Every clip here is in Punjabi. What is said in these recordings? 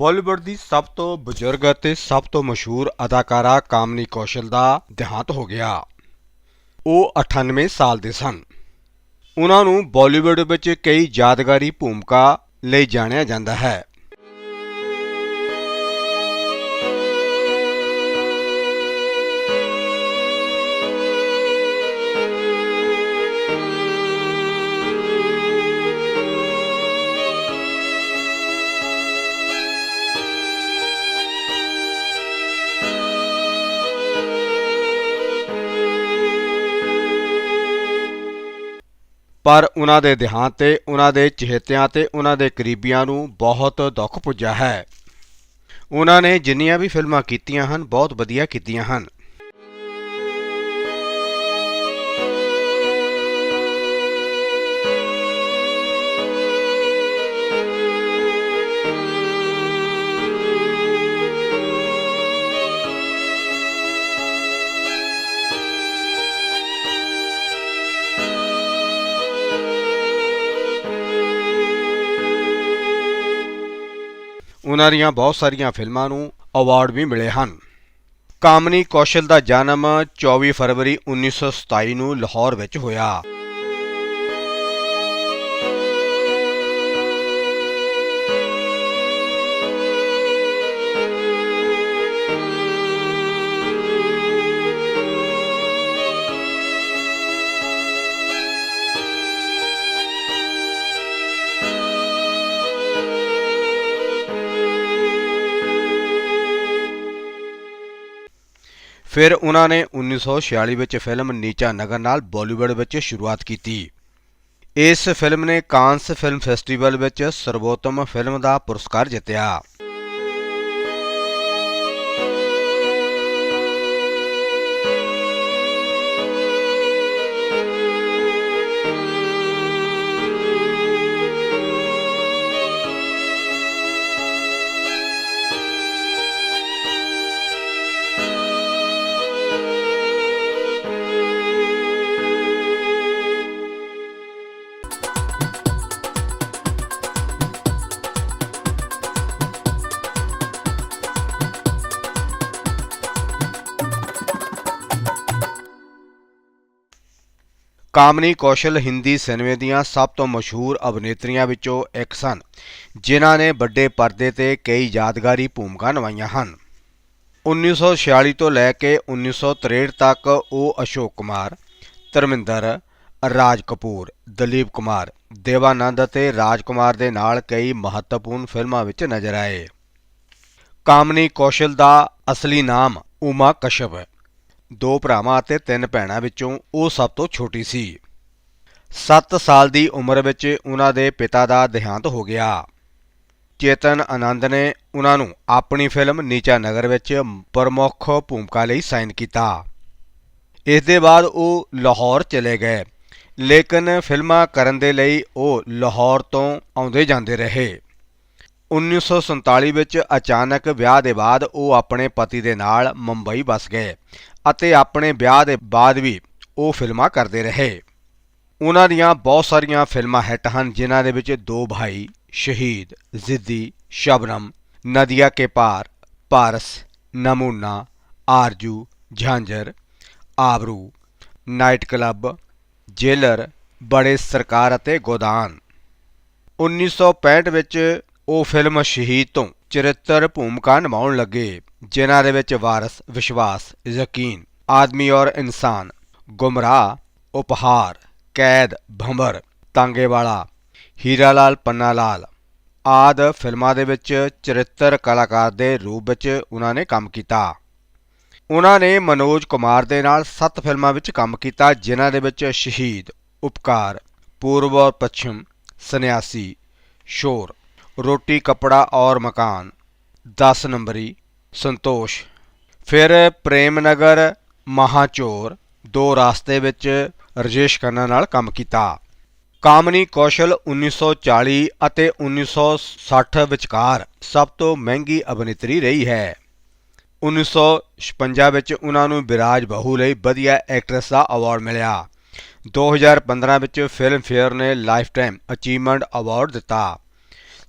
ਬਾਲੀਵੁੱਡ ਦੀ ਸਭ ਤੋਂ ਬਜ਼ੁਰਗ ਅਤੇ ਸਭ ਤੋਂ ਮਸ਼ਹੂਰ ਅਦਾਕਾਰਾ ਕਾਮਨੀ ਕੌਸ਼ਲ ਦਾ ਦੇਹਾਂਤ ਹੋ ਗਿਆ। ਉਹ 98 ਸਾਲ ਦੇ ਸਨ। ਉਹਨਾਂ ਨੂੰ ਬਾਲੀਵੁੱਡ ਵਿੱਚ ਕਈ ਯਾਦਗਾਰੀ ਭੂਮਿਕਾ ਲਈ ਜਾਣਿਆ ਜਾਂਦਾ ਹੈ। ਪਰ ਉਹਨਾਂ ਦੇ ਦੇਹਾਂਤ ਤੇ, ਉਹਨਾਂ ਦੇ ਚਹੇਤਿਆਂ ਤੇ, ਉਹਨਾਂ ਦੇ ਕਰੀਬੀਆਂ ਨੂੰ ਬਹੁਤ ਦੁੱਖ ਪੁੱਜਾ ਹੈ। ਉਹਨਾਂ ਨੇ ਜਿੰਨੀਆਂ ਵੀ ਫਿਲਮਾਂ ਕੀਤੀਆਂ ਹਨ, ਬਹੁਤ ਵਧੀਆ ਕੀਤੀਆਂ ਹਨ। ਉਹਨਾਂ ਦੀਆਂ ਬਹੁਤ ਸਾਰੀਆਂ ਫਿਲਮਾਂ ਨੂੰ ਅਵਾਰਡ ਵੀ ਮਿਲੇ ਹਨ। ਕਾਮਨੀ ਕੌਸ਼ਲ ਦਾ ਜਨਮ 24 ਫਰਵਰੀ 1927 ਨੂੰ ਲਾਹੌਰ ਵਿੱਚ ਹੋਇਆ। ਫਿਰ ਉਹਨਾਂ ਨੇ 1946 ਵਿੱਚ ਫਿਲਮ ਨੀਚਾ ਨਗਰ ਨਾਲ ਬਾਲੀਵੁੱਡ ਵਿੱਚ ਸ਼ੁਰੂਆਤ ਕੀਤੀ। ਇਸ ਫਿਲਮ ਨੇ ਕਾਂਸ ਫਿਲਮ ਫੈਸਟੀਵਲ ਵਿੱਚ ਸਰਵੋਤਮ ਫਿਲਮ ਦਾ ਪੁਰਸਕਾਰ ਜਿੱਤਿਆ। ਕਾਮਨੀ ਕੌਸ਼ਲ ਹਿੰਦੀ ਸਿਨੇਮੇ ਦੀਆਂ ਸਭ ਤੋਂ ਮਸ਼ਹੂਰ ਅਭਿਨੇਤਰੀਆਂ ਵਿੱਚੋਂ ਇੱਕ ਸਨ, ਜਿਨ੍ਹਾਂ ਨੇ ਵੱਡੇ ਪਰਦੇ ਤੇ ਕਈ ਯਾਦਗਾਰੀ ਭੂਮਿਕਾ ਨਿਭਾਈਆਂ ਹਨ। 1946 ਤੋਂ ਲੈ ਕੇ 1963 ਤੱਕ ਉਹ ਅਸ਼ੋਕ ਕੁਮਾਰ, ਧਰਮਿੰਦਰ, ਰਾਜ ਕਪੂਰ, ਦਲੀਪ ਕੁਮਾਰ, ਦੇਵਾਨੰਦ ਅਤੇ ਰਾਜ ਕੁਮਾਰ ਦੇ ਨਾਲ ਕਈ ਮਹੱਤਵਪੂਰਨ ਫਿਲਮਾਂ ਵਿੱਚ ਨਜ਼ਰ ਆਏ। ਕਾਮਨੀ ਕੌਸ਼ਲ ਦਾ ਅਸਲੀ ਨਾਮ ਉਮਾ ਕਸ਼ਪ ਹੈ ਦੋ ਭਰਾਵਾਂ ਅਤੇ ਤਿੰਨ ਭੈਣਾਂ ਵਿੱਚੋਂ ਉਹ ਸਭ ਤੋਂ ਛੋਟੀ ਸੀ। 7 ਸਾਲ ਦੀ ਉਮਰ ਵਿੱਚ ਉਹਨਾਂ ਦੇ ਪਿਤਾ ਦਾ ਦੇਹਾਂਤ ਹੋ ਗਿਆ। ਚੇਤਨ ਆਨੰਦ ਨੇ ਉਹਨਾਂ ਨੂੰ ਆਪਣੀ ਫਿਲਮ ਨੀਚਾ ਨਗਰ ਵਿੱਚ ਪ੍ਰਮੁੱਖ ਭੂਮਿਕਾ ਲਈ ਸਾਈਨ ਕੀਤਾ। ਇਸ ਦੇ ਬਾਅਦ ਉਹ ਲਾਹੌਰ ਚਲੇ ਗਏ। ਲੇਕਿਨ ਫਿਲਮਾਂ ਕਰਨ ਦੇ ਲਈ ਉਹ ਲਾਹੌਰ ਤੋਂ ਆਉਂਦੇ ਜਾਂਦੇ ਰਹੇ। 1947 ਵਿੱਚ ਅਚਾਨਕ ਵਿਆਹ ਦੇ ਬਾਅਦ ਉਹ ਆਪਣੇ ਪਤੀ ਦੇ ਨਾਲ ਮੁੰਬਈ ਵਸ ਗਏ ਅਤੇ ਆਪਣੇ ਵਿਆਹ ਦੇ ਬਾਅਦ ਵੀ ਉਹ ਫਿਲਮਾਂ ਕਰਦੇ ਰਹੇ। ਉਹਨਾਂ ਦੀਆਂ ਬਹੁਤ ਸਾਰੀਆਂ ਫਿਲਮਾਂ ਹਿੱਟ ਹਨ, ਜਿਨ੍ਹਾਂ ਦੇ ਵਿੱਚ ਦੋ ਭਾਈ, ਸ਼ਹੀਦ, ਜ਼ਿੱਦੀ, ਸ਼ਬਨਮ, ਨਦੀਆ Ke Paar, Paras, Namoona, Aarzoo Jhanjhar Aabroo, night club, jailer, Bade Sarkar ਅਤੇ ਗੋਦਾਨ। 1965 ਵਿੱਚ ਉਹ ਫਿਲਮ ਸ਼ਹੀਦ ਤੋਂ ਚਰਿੱਤਰ ਭੂਮਿਕਾ ਨਿਭਾਉਣ ਲੱਗੇ, ਜਿਨ੍ਹਾਂ ਦੇ ਵਿੱਚ ਵਾਰਸ, ਵਿਸ਼ਵਾਸ, ਯਕੀਨ, ਆਦਮੀ ਔਰ ਇਨਸਾਨ, ਗੁਮਰਾਹ, ਉਪਹਾਰ, ਕੈਦ, ਭੰਬਰ ਤਾਂਗੇ ਵਾਲਾ ਹੀਰਾ ਲਾਲ ਪੰਨਾ ਲਾਲ ਆਦ ਫਿਲਮਾਂ ਦੇ ਵਿੱਚ ਚਰਿੱਤਰ ਕਲਾਕਾਰ ਦੇ ਰੂਪ ਵਿੱਚ ਉਹਨਾਂ ਨੇ ਕੰਮ ਕੀਤਾ। ਉਹਨਾਂ ਨੇ ਮਨੋਜ ਕੁਮਾਰ ਦੇ ਨਾਲ 7 ਫਿਲਮਾਂ ਵਿੱਚ ਕੰਮ ਕੀਤਾ, ਜਿਨ੍ਹਾਂ ਦੇ ਵਿੱਚ ਸ਼ਹੀਦ, ਉਪਕਾਰ, ਪੂਰਬ ਔਰ ਪੱਛਮ, ਸੰਨਿਆਸੀ, ਸ਼ੋਰ ਰੋਟੀ, ਕਪੜਾ ਔਰ ਮਕਾਨ। 10 ਨੰਬਰੀ, ਸੰਤੋਸ਼। ਫਿਰ ਪ੍ਰੇਮ ਨਗਰ ਮਹਾਚੋਰ, ਦੋ ਰਾਸਤੇ ਵਿੱਚ ਰਜੇਸ਼ ਖੰਨਾ ਨਾਲ ਕੰਮ ਕੀਤਾ। ਕਾਮਨੀ ਕੌਸ਼ਲ 1940 ਅਤੇ 1960 ਵਿਚਕਾਰ ਸਭ ਤੋਂ ਮਹਿੰਗੀ ਅਭਿਨੇਤਰੀ ਰਹੀ ਹੈ। 1956 ਵਿੱਚ ਉਹਨਾਂ ਨੂੰ ਬਿਰਾਜ ਬਹੂ ਲਈ ਵਧੀਆ ਐਕਟਰੈਸ ਦਾ ਅਵਾਰਡ ਮਿਲਿਆ। 2015 ਵਿੱਚ ਫਿਲਮ ਫੇਅਰ ਨੇ ਲਾਈਫ ਟਾਈਮ ਅਚੀਵਮੈਂਟ ਅਵਾਰਡ ਦਿੱਤਾ।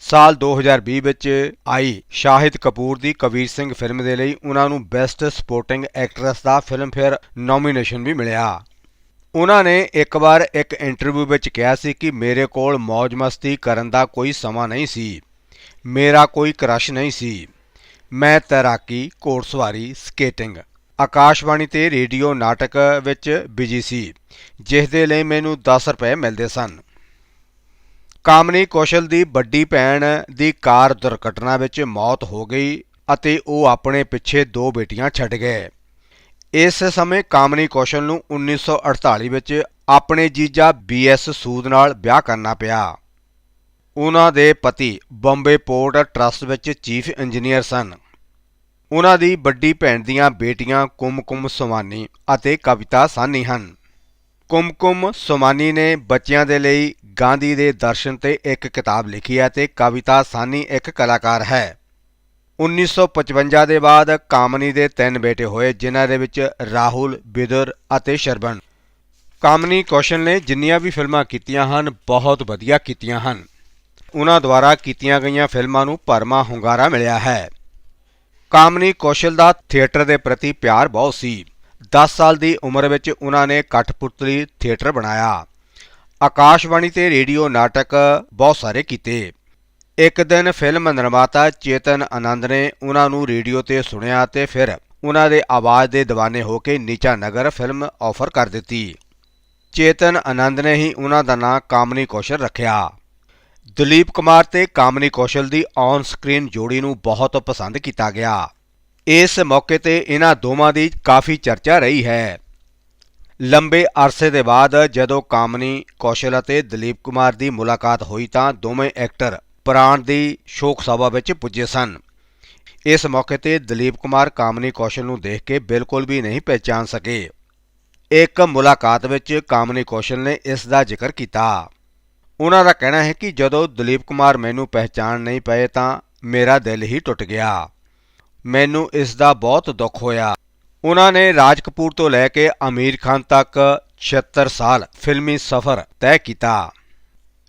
ਸਾਲ 2020 ਵਿੱਚ ਆਈ ਸ਼ਾਹਿਦ ਕਪੂਰ ਦੀ ਕਬੀਰ ਸਿੰਘ ਫਿਲਮ ਦੇ ਲਈ ਉਹਨਾਂ ਨੂੰ ਬੈਸਟ ਸਪੋਰਟਿੰਗ ਐਕਟਰੈਸ ਦਾ ਫਿਲਮਫੇਅਰ ਨੋਮੀਨੇਸ਼ਨ ਵੀ ਮਿਲਿਆ। ਉਹਨਾਂ ਨੇ ਇੱਕ ਵਾਰ ਇੱਕ ਇੰਟਰਵਿਊ ਵਿੱਚ ਕਿਹਾ ਸੀ ਕਿ ਮੇਰੇ ਕੋਲ ਮौज ਮਸਤੀ ਕਰਨ ਦਾ ਕੋਈ ਸਮਾਂ ਨਹੀਂ ਸੀ। ਮੇਰਾ ਕੋਈ ਕ੍ਰਸ਼ ਨਹੀਂ ਸੀ। ਮੈਂ ਤੈਰਾਕੀ, ਘੋੜਸਵਾਰੀ, ਸਕੇਟਿੰਗ, ਆਕਾਸ਼ਵਾਣੀ ਤੇ ਰੇਡੀਓ ਨਾਟਕ ਵਿੱਚ ਬਿਜ਼ੀ ਸੀ, ਜਿਸ ਦੇ ਲਈ ਮੈਨੂੰ 10 ਰੁਪਏ ਮਿਲਦੇ ਸਨ। ਕਾਮਨੀ ਕੌਸ਼ਲ ਦੀ ਵੱਡੀ ਭੈਣ ਦੀ ਕਾਰ ਦੁਰਘਟਨਾ ਵਿੱਚ ਮੌਤ ਹੋ ਗਈ ਅਤੇ ਉਹ ਆਪਣੇ ਪਿੱਛੇ ਦੋ ਬੇਟੀਆਂ ਛੱਡ ਗਏ। ਇਸ ਸਮੇਂ ਕਾਮਨੀ ਕੌਸ਼ਲ ਨੂੰ 1948 ਵਿੱਚ ਆਪਣੇ ਜੀਜਾ ਬੀਐਸ ਸੂਦ ਨਾਲ ਵਿਆਹ ਕਰਨਾ ਪਿਆ। ਉਹਨਾਂ ਦੇ ਪਤੀ ਬੰਬੇ ਪੋਰਟ ਟਰਸਟ ਵਿੱਚ ਚੀਫ ਇੰਜੀਨੀਅਰ ਸਨ। ਉਹਨਾਂ ਦੀ ਵੱਡੀ ਭੈਣ ਦੀਆਂ ਬੇਟੀਆਂ ਕੁਮਕੁਮ ਸਵਾਨੀ ਅਤੇ ਕਵਿਤਾ ਸਾਨੀ ਹਨ। ਕੁਮਕੁਮ ਸੋਮਾਨੀ ਨੇ ਬੱਚਿਆਂ ਦੇ ਲਈ ਗਾਂਧੀ ਦੇ ਦਰਸ਼ਨ ਤੇ ਇੱਕ ਕਿਤਾਬ ਲਿਖੀ ਹੈ ਤੇ ਕਵਿਤਾ ਸਾਨੀ ਇੱਕ ਕਲਾਕਾਰ ਹੈ। 1955 ਦੇ ਬਾਅਦ ਕਾਮਨੀ ਦੇ ਤਿੰਨ ਬੇਟੇ ਹੋਏ, ਜਿਨ੍ਹਾਂ ਦੇ ਵਿੱਚ ਰਾਹੁਲ, ਬਿਦਰ ਅਤੇ ਸ਼ਰਵਣ ਕਾਮਨੀ ਕੌਸ਼ਲ ਨੇ ਜਿੰਨੀਆਂ ਵੀ ਫਿਲਮਾਂ ਕੀਤੀਆਂ ਹਨ, ਬਹੁਤ ਵਧੀਆ ਕੀਤੀਆਂ ਹਨ। ਉਹਨਾਂ ਦੁਆਰਾ ਕੀਤੀਆਂ ਗਈਆਂ ਫਿਲਮਾਂ ਨੂੰ ਭਰਮਾ ਹੁੰਗਾਰਾ ਮਿਲਿਆ ਹੈ। ਕਾਮਨੀ ਕੌਸ਼ਲ ਦਾ ਥੀਏਟਰ ਦੇ ਪ੍ਰਤੀ ਪਿਆਰ ਬਹੁਤ ਸੀ। 10 ਸਾਲ ਦੀ ਉਮਰ ਵਿੱਚ ਉਹਨਾਂ ਨੇ ਕਠਪੁਤਲੀ ਥੀਏਟਰ ਬਣਾਇਆ। ਆਕਾਸ਼ਵਾਣੀ ਤੇ ਰੇਡੀਓ ਨਾਟਕ ਬਹੁਤ ਸਾਰੇ ਕੀਤੇ। ਇੱਕ ਦਿਨ ਫਿਲਮ ਨਿਰਮਾਤਾ ਚੇਤਨ ਆਨੰਦ ਨੇ ਉਹਨਾਂ ਨੂੰ ਰੇਡੀਓ ਤੇ ਸੁਣਿਆ ਤੇ ਫਿਰ ਉਹਨਾਂ ਦੇ ਆਵਾਜ਼ ਦੇ دیਵਾਨੇ ਹੋ ਕੇ ਨੀਚਾ ਨਗਰ ਫਿਲਮ ਆਫਰ ਕਰ ਦਿੱਤੀ। ਚੇਤਨ ਆਨੰਦ ਨੇ ਹੀ ਉਹਨਾਂ ਦਾ ਨਾਂ ਕਾਮਨੀ ਕੌਸ਼ਲ ਰੱਖਿਆ। ਦਲੀਪ ਕੁਮਾਰ ਤੇ ਕਾਮਨੀ ਕੌਸ਼ਲ ਦੀ ਔਨ ਸਕਰੀਨ ਜੋੜੀ ਨੂੰ ਬਹੁਤ ਪਸੰਦ ਕੀਤਾ ਗਿਆ। ਇਸ ਮੌਕੇ ਤੇ ਇਹਨਾਂ ਦੋਵਾਂ ਦੀ ਕਾਫੀ ਚਰਚਾ ਰਹੀ ਹੈ। ਲੰਬੇ ਅਰਸੇ ਦੇ ਬਾਅਦ ਜਦੋਂ ਕਾਮਨੀ, ਕੌਸ਼ਲ ਅਤੇ ਦਲੀਪ ਕੁਮਾਰ ਦੀ ਮੁਲਾਕਾਤ ਹੋਈ ਤਾਂ ਦੋਵੇਂ ਐਕਟਰ ਪ੍ਰਾਣ ਦੀ ਸ਼ੋਕ ਸਭਾ ਵਿੱਚ ਪੁੱਜੇ ਸਨ। ਇਸ ਮੌਕੇ ਤੇ ਦਲੀਪ ਕੁਮਾਰ ਕਾਮਨੀ, ਕੌਸ਼ਲ ਨੂੰ ਦੇਖ ਕੇ ਬਿਲਕੁਲ ਵੀ ਨਹੀਂ ਪਹਿਚਾਨ ਸਕੇ। ਇੱਕ ਮੁਲਾਕਾਤ ਵਿੱਚ ਕਾਮਨੀ, ਕੌਸ਼ਲ ਨੇ ਇਸ ਦਾ ਜ਼ਿਕਰ ਕੀਤਾ। ਉਹਨਾਂ ਦਾ ਕਹਿਣਾ ਹੈ ਕਿ ਜਦੋਂ ਦਲੀਪ ਕੁਮਾਰ ਮੈਨੂੰ ਪਹਿਚਾਨ ਨਹੀਂ ਪਏ ਤਾਂ ਮੇਰਾ ਦਿਲ ਹੀ ਟੁੱਟ ਗਿਆ। ਮੈਨੂੰ ਇਸ ਦਾ ਬਹੁਤ ਦੁੱਖ ਹੋਇਆ। ਉਹਨਾਂ ਨੇ ਰਾਜ ਕਪੂਰ ਤੋਂ ਲੈ ਕੇ ਅਮੀਰ ਖਾਨ ਤੱਕ 76 ਸਾਲ ਫਿਲਮੀ ਸਫ਼ਰ ਤੈਅ ਕੀਤਾ।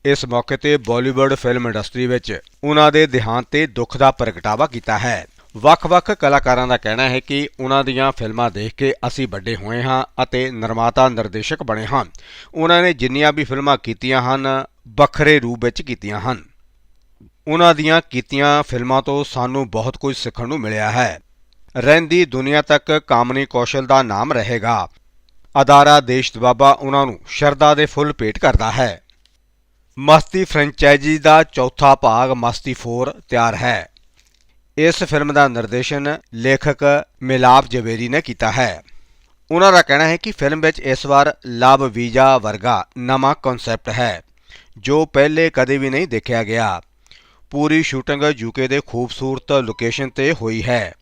ਇਸ ਮੌਕੇ ਤੇ ਬਾਲੀਵੁੱਡ ਫਿਲਮ ਇੰਡਸਟਰੀ ਵਿੱਚ ਉਹਨਾਂ ਦੇ ਦੇਹਾਂਤ ਤੇ ਦੁੱਖ ਦਾ ਪ੍ਰਗਟਾਵਾ ਕੀਤਾ ਹੈ। ਵੱਖ-ਵੱਖ ਕਲਾਕਾਰਾਂ ਦਾ ਕਹਿਣਾ ਹੈ ਕਿ ਉਹਨਾਂ ਦੀਆਂ ਫਿਲਮਾਂ ਦੇਖ ਕੇ ਅਸੀਂ ਵੱਡੇ ਹੋਏ ਹਾਂ ਅਤੇ ਨਿਰਮਾਤਾ ਨਿਰਦੇਸ਼ਕ ਬਣੇ ਹਾਂ। ਉਹਨਾਂ ਨੇ ਜਿੰਨੀਆਂ ਵੀ ਫਿਲਮਾਂ ਕੀਤੀਆਂ ਹਨ, ਵੱਖਰੇ ਰੂਪ ਵਿੱਚ ਕੀਤੀਆਂ ਹਨ। ਉਹਨਾਂ ਦੀਆਂ ਕੀਤੀਆਂ ਫਿਲਮਾਂ ਤੋਂ ਸਾਨੂੰ ਬਹੁਤ ਕੁਝ ਸਿੱਖਣ ਨੂੰ ਮਿਲਿਆ ਹੈ। ਰਹਿੰਦੀ ਦੁਨੀਆ ਤੱਕ ਕਾਮਨੀ ਕੌਸ਼ਲ ਦਾ ਨਾਮ ਰਹੇਗਾ। ਅਦਾਰਾ ਦੇਸ਼ ਦਬਾਬਾ ਉਹਨਾਂ ਨੂੰ ਸ਼ਰਧਾ ਦੇ ਫੁੱਲ ਭੇਟ ਕਰਦਾ ਹੈ। ਮਸਤੀ ਫਰੈਂਚਾਈਜ਼ੀ ਦਾ ਚੌਥਾ ਭਾਗ ਮਸਤੀ 4 ਤਿਆਰ ਹੈ। ਇਸ ਫਿਲਮ ਦਾ ਨਿਰਦੇਸ਼ਨ ਲੇਖਕ ਮਿਲਾਪ ਜਵੇਰੀ ਨੇ ਕੀਤਾ ਹੈ। ਉਹਨਾਂ ਦਾ ਕਹਿਣਾ ਹੈ ਕਿ ਫਿਲਮ ਵਿੱਚ ਇਸ ਵਾਰ ਲਵ ਵੀਜ਼ਾ ਵਰਗਾ ਨਵਾਂ ਕਨਸੈਪਟ ਹੈ, ਜੋ ਪਹਿਲੇ ਕਦੇ ਵੀ ਨਹੀਂ ਦੇਖਿਆ ਗਿਆ। ਪੂਰੀ ਸ਼ੂਟਿੰਗ ਯੂਕੇ ਦੇ ਖੂਬਸੂਰਤ ਲੋਕੇਸ਼ਨ ਤੇ ਹੋਈ ਹੈ।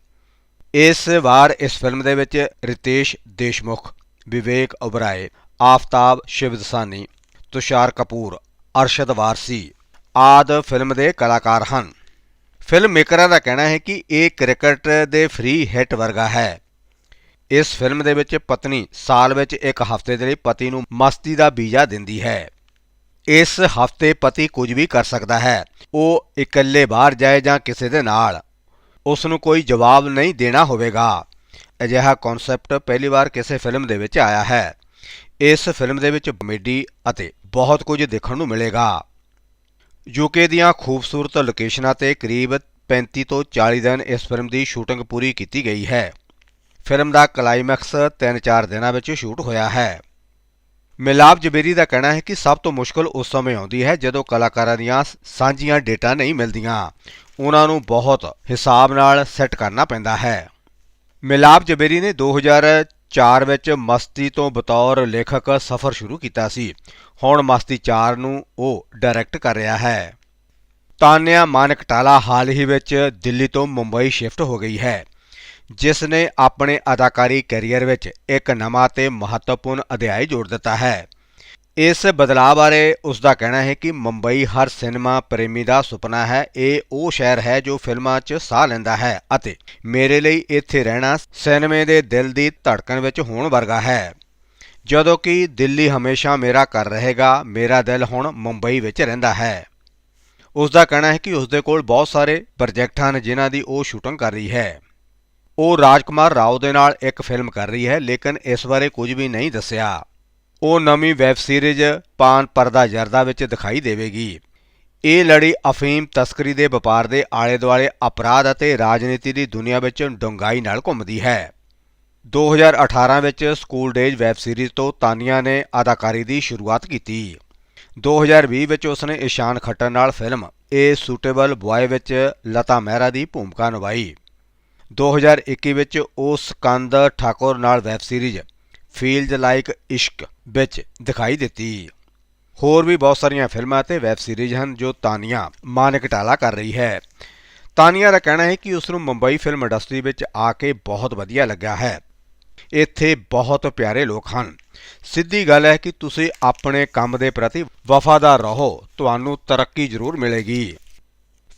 ਇਸ ਵਾਰ ਇਸ ਫਿਲਮ ਦੇ ਵਿੱਚ ਰਿਤੇਸ਼ ਦੇਸ਼ਮੁਖ, ਵਿਵੇਕ ਓਬਰਾਏ, ਆਫਤਾਬ ਸ਼ਿਵਦਸਾਨੀ, ਤੁਸ਼ਾਰ ਕਪੂਰ, ਅਰਸ਼ਦ ਵਾਰਸੀ ਆਦ ਫਿਲਮ ਦੇ ਕਲਾਕਾਰ ਹਨ। ਫਿਲਮ ਮੇਕਰਾਂ ਦਾ ਕਹਿਣਾ ਹੈ ਕਿ ਇਹ ਕ੍ਰਿਕਟ ਦੇ ਫ੍ਰੀ ਹਿੱਟ ਵਰਗਾ ਹੈ। ਇਸ ਫਿਲਮ ਦੇ ਵਿੱਚ ਪਤਨੀ ਸਾਲ ਵਿੱਚ ਇੱਕ ਹਫ਼ਤੇ ਦੇ ਲਈ ਪਤੀ ਨੂੰ ਮਸਤੀ ਦਾ ਵੀਜ਼ਾ ਦਿੰਦੀ ਹੈ। ਇਸ ਹਫ਼ਤੇ ਪਤੀ ਕੁਝ ਵੀ ਕਰ ਸਕਦਾ ਹੈ। ਉਹ ਇਕੱਲੇ ਬਾਹਰ ਜਾਏ ਜਾਂ ਕਿਸੇ ਦੇ ਨਾਲ। ਉਸ ਨੂੰ ਕੋਈ ਜਵਾਬ ਨਹੀਂ ਦੇਣਾ ਹੋਵੇਗਾ। ਅਜਿਹਾ ਕਨਸੈਪਟ ਪਹਿਲੀ ਵਾਰ ਕਿਸੇ ਫਿਲਮ ਦੇ ਵਿੱਚ ਆਇਆ ਹੈ। ਇਸ ਫਿਲਮ ਦੇ ਵਿੱਚ ਕਮੇਡੀ ਅਤੇ ਬਹੁਤ ਕੁਝ ਦੇਖਣ ਨੂੰ ਮਿਲੇਗਾ। ਯੂਕੇ ਦੀਆਂ ਖੂਬਸੂਰਤ ਲੋਕੇਸ਼ਨਾਂ ਤੇ ਕਰੀਬ 35 ਤੋਂ 40 ਦਿਨ ਇਸ ਫਿਲਮ ਦੀ ਸ਼ੂਟਿੰਗ ਪੂਰੀ ਕੀਤੀ ਗਈ ਹੈ। ਫਿਲਮ ਦਾ ਕਲਾਈਮੈਕਸ 3-4 ਦਿਨਾਂ ਵਿੱਚ ਸ਼ੂਟ ਹੋਇਆ ਹੈ। ਮਿਲਾਪ ਜਬੇਰੀ ਦਾ ਕਹਿਣਾ ਹੈ ਕਿ ਸਭ ਤੋਂ ਮੁਸ਼ਕਲ ਉਸ ਸਮੇਂ ਆਉਂਦੀ ਹੈ ਜਦੋਂ ਕਲਾਕਾਰਾਂ ਦੀਆਂ ਸਾਂਝੀਆਂ ਡੇਟਾ ਨਹੀਂ ਮਿਲਦੀਆਂ। ਉਹਨਾਂ ਨੂੰ ਬਹੁਤ ਹਿਸਾਬ ਨਾਲ ਸੈੱਟ ਕਰਨਾ ਪੈਂਦਾ ਹੈ। ਮਿਲਾਪ ਜਬੇਰੀ ਨੇ 2004 ਵਿੱਚ ਮਸਤੀ ਤੋਂ ਬਤੌਰ ਲੇਖਕ ਸਫ਼ਰ ਸ਼ੁਰੂ ਕੀਤਾ ਸੀ। ਹੁਣ ਮਸਤੀ 4 ਨੂੰ ਉਹ ਡਾਇਰੈਕਟ ਕਰ ਰਿਹਾ ਹੈ। ਤਾਨਿਆ ਮਾਨਕਟਾਲਾ ਹਾਲ ਹੀ ਵਿੱਚ ਦਿੱਲੀ ਤੋਂ ਮੁੰਬਈ ਸ਼ਿਫਟ ਹੋ ਗਈ ਹੈ। ਜਿਸ ਨੇ ਆਪਣੇ ਅਦਾਕਾਰੀ ਕੈਰੀਅਰ ਵਿੱਚ ਇੱਕ ਨਵਾਂ ਤੇ ਮਹੱਤਵਪੂਰਨ ਅਧਿਆਇ ਜੋੜ ਦਿੱਤਾ ਹੈ। ਇਸ ਬਦਲਾਅ ਬਾਰੇ ਉਸ ਦਾ ਕਹਿਣਾ ਹੈ ਕਿ ਮੁੰਬਈ ਹਰ ਸਿਨੇਮਾ ਪ੍ਰੇਮੀ ਦਾ ਸੁਪਨਾ ਹੈ। ਇਹ ਉਹ ਸ਼ਹਿਰ ਹੈ ਜੋ ਫਿਲਮਾਂ 'ਚ ਸਾਹ ਲੈਂਦਾ ਹੈ ਅਤੇ ਮੇਰੇ ਲਈ ਇੱਥੇ ਰਹਿਣਾ ਸਿਨੇਮੇ ਦੇ ਦਿਲ ਦੀ ਧੜਕਣ ਵਿੱਚ ਹੋਣ ਵਰਗਾ ਹੈ। ਜਦੋਂ ਕਿ ਦਿੱਲੀ ਹਮੇਸ਼ਾ ਮੇਰਾ ਘਰ ਰਹੇਗਾ, ਮੇਰਾ ਦਿਲ ਹੁਣ ਮੁੰਬਈ ਵਿੱਚ ਰਹਿੰਦਾ ਹੈ। ਉਸ ਦਾ ਕਹਿਣਾ ਹੈ ਕਿ ਉਸ ਦੇ ਕੋਲ ਬਹੁਤ ਸਾਰੇ ਪ੍ਰੋਜੈਕਟ ਹਨ ਜਿਨ੍ਹਾਂ ਦੀ ਉਹ ਸ਼ੂਟਿੰਗ ਕਰ ਰਹੀ ਹੈ। ਉਹ ਰਾਜਕੁਮਾਰ ਰਾਓ ਦੇ ਨਾਲ ਇੱਕ ਫਿਲਮ ਕਰ ਰਹੀ ਹੈ, ਲੇਕਿਨ ਇਸ ਬਾਰੇ ਕੁਝ ਵੀ ਨਹੀਂ ਦੱਸਿਆ। ਉਹ ਨਵੀਂ ਵੈਬ ਸੀਰੀਜ਼ ਪਾਨ ਪਰਦਾ ਜਰਦਾ ਵਿੱਚ ਦਿਖਾਈ ਦੇਵੇਗੀ। ਇਹ ਲੜੀ ਅਫੀਮ ਤਸਕਰੀ ਦੇ ਵਪਾਰ ਦੇ ਆਲੇ-ਦੁਆਲੇ ਅਪਰਾਧ ਅਤੇ ਰਾਜਨੀਤੀ ਦੀ ਦੁਨੀਆ ਵਿੱਚ ਡੂੰਘਾਈ ਨਾਲ ਘੁੰਮਦੀ ਹੈ। 2018 ਵਿੱਚ ਸਕੂਲ ਡੇਜ਼ ਵੈਬ ਸੀਰੀਜ਼ ਤੋਂ ਤਾਨੀਆ ਨੇ ਅਦਾਕਾਰੀ ਦੀ ਸ਼ੁਰੂਆਤ ਕੀਤੀ। 2020 ਵਿੱਚ ਉਸਨੇ ਇਸ਼ਾਨ ਖੱਟਰ ਨਾਲ ਫਿਲਮ ਏ ਸੂਟੇਬਲ ਬੁਆਏ ਵਿੱਚ ਲਤਾ ਮਹਿਰਾ ਦੀ ਭੂਮਿਕਾ ਨਿਭਾਈ। 2021 ਵਿੱਚ ਉਹ ਸਕੰਦ ਠਾਕੁਰ ਨਾਲ ਵੈਬ ਸੀਰੀਜ਼ ਫੀਲਡ ਲਾਈਕ ਇਸ਼ਕ ਵਿੱਚ ਦਿਖਾਈ ਦਿੱਤੀ। ਹੋਰ ਵੀ ਬਹੁਤ ਸਾਰੀਆਂ ਫਿਲਮਾਂ ਅਤੇ ਵੈਬ ਸੀਰੀਜ਼ ਹਨ ਜੋ ਤਾਨੀਆ ਮਾਨਕਟਾਲਾ ਕਰ ਰਹੀ ਹੈ। ਤਾਨੀਆ ਦਾ ਕਹਿਣਾ ਹੈ ਕਿ ਉਸ ਨੂੰ ਮੁੰਬਈ ਫਿਲਮ ਇੰਡਸਟਰੀ ਵਿੱਚ ਆ ਕੇ ਬਹੁਤ ਵਧੀਆ ਲੱਗਾ ਹੈ। ਇੱਥੇ ਬਹੁਤ ਪਿਆਰੇ ਲੋਕ ਹਨ। ਸਿੱਧੀ ਗੱਲ ਹੈ ਕਿ ਤੁਸੀਂ ਆਪਣੇ ਕੰਮ ਦੇ ਪ੍ਰਤੀ ਵਫਾਦਾਰ ਰਹੋ, ਤੁਹਾਨੂੰ ਤਰੱਕੀ ਜ਼ਰੂਰ ਮਿਲੇਗੀ।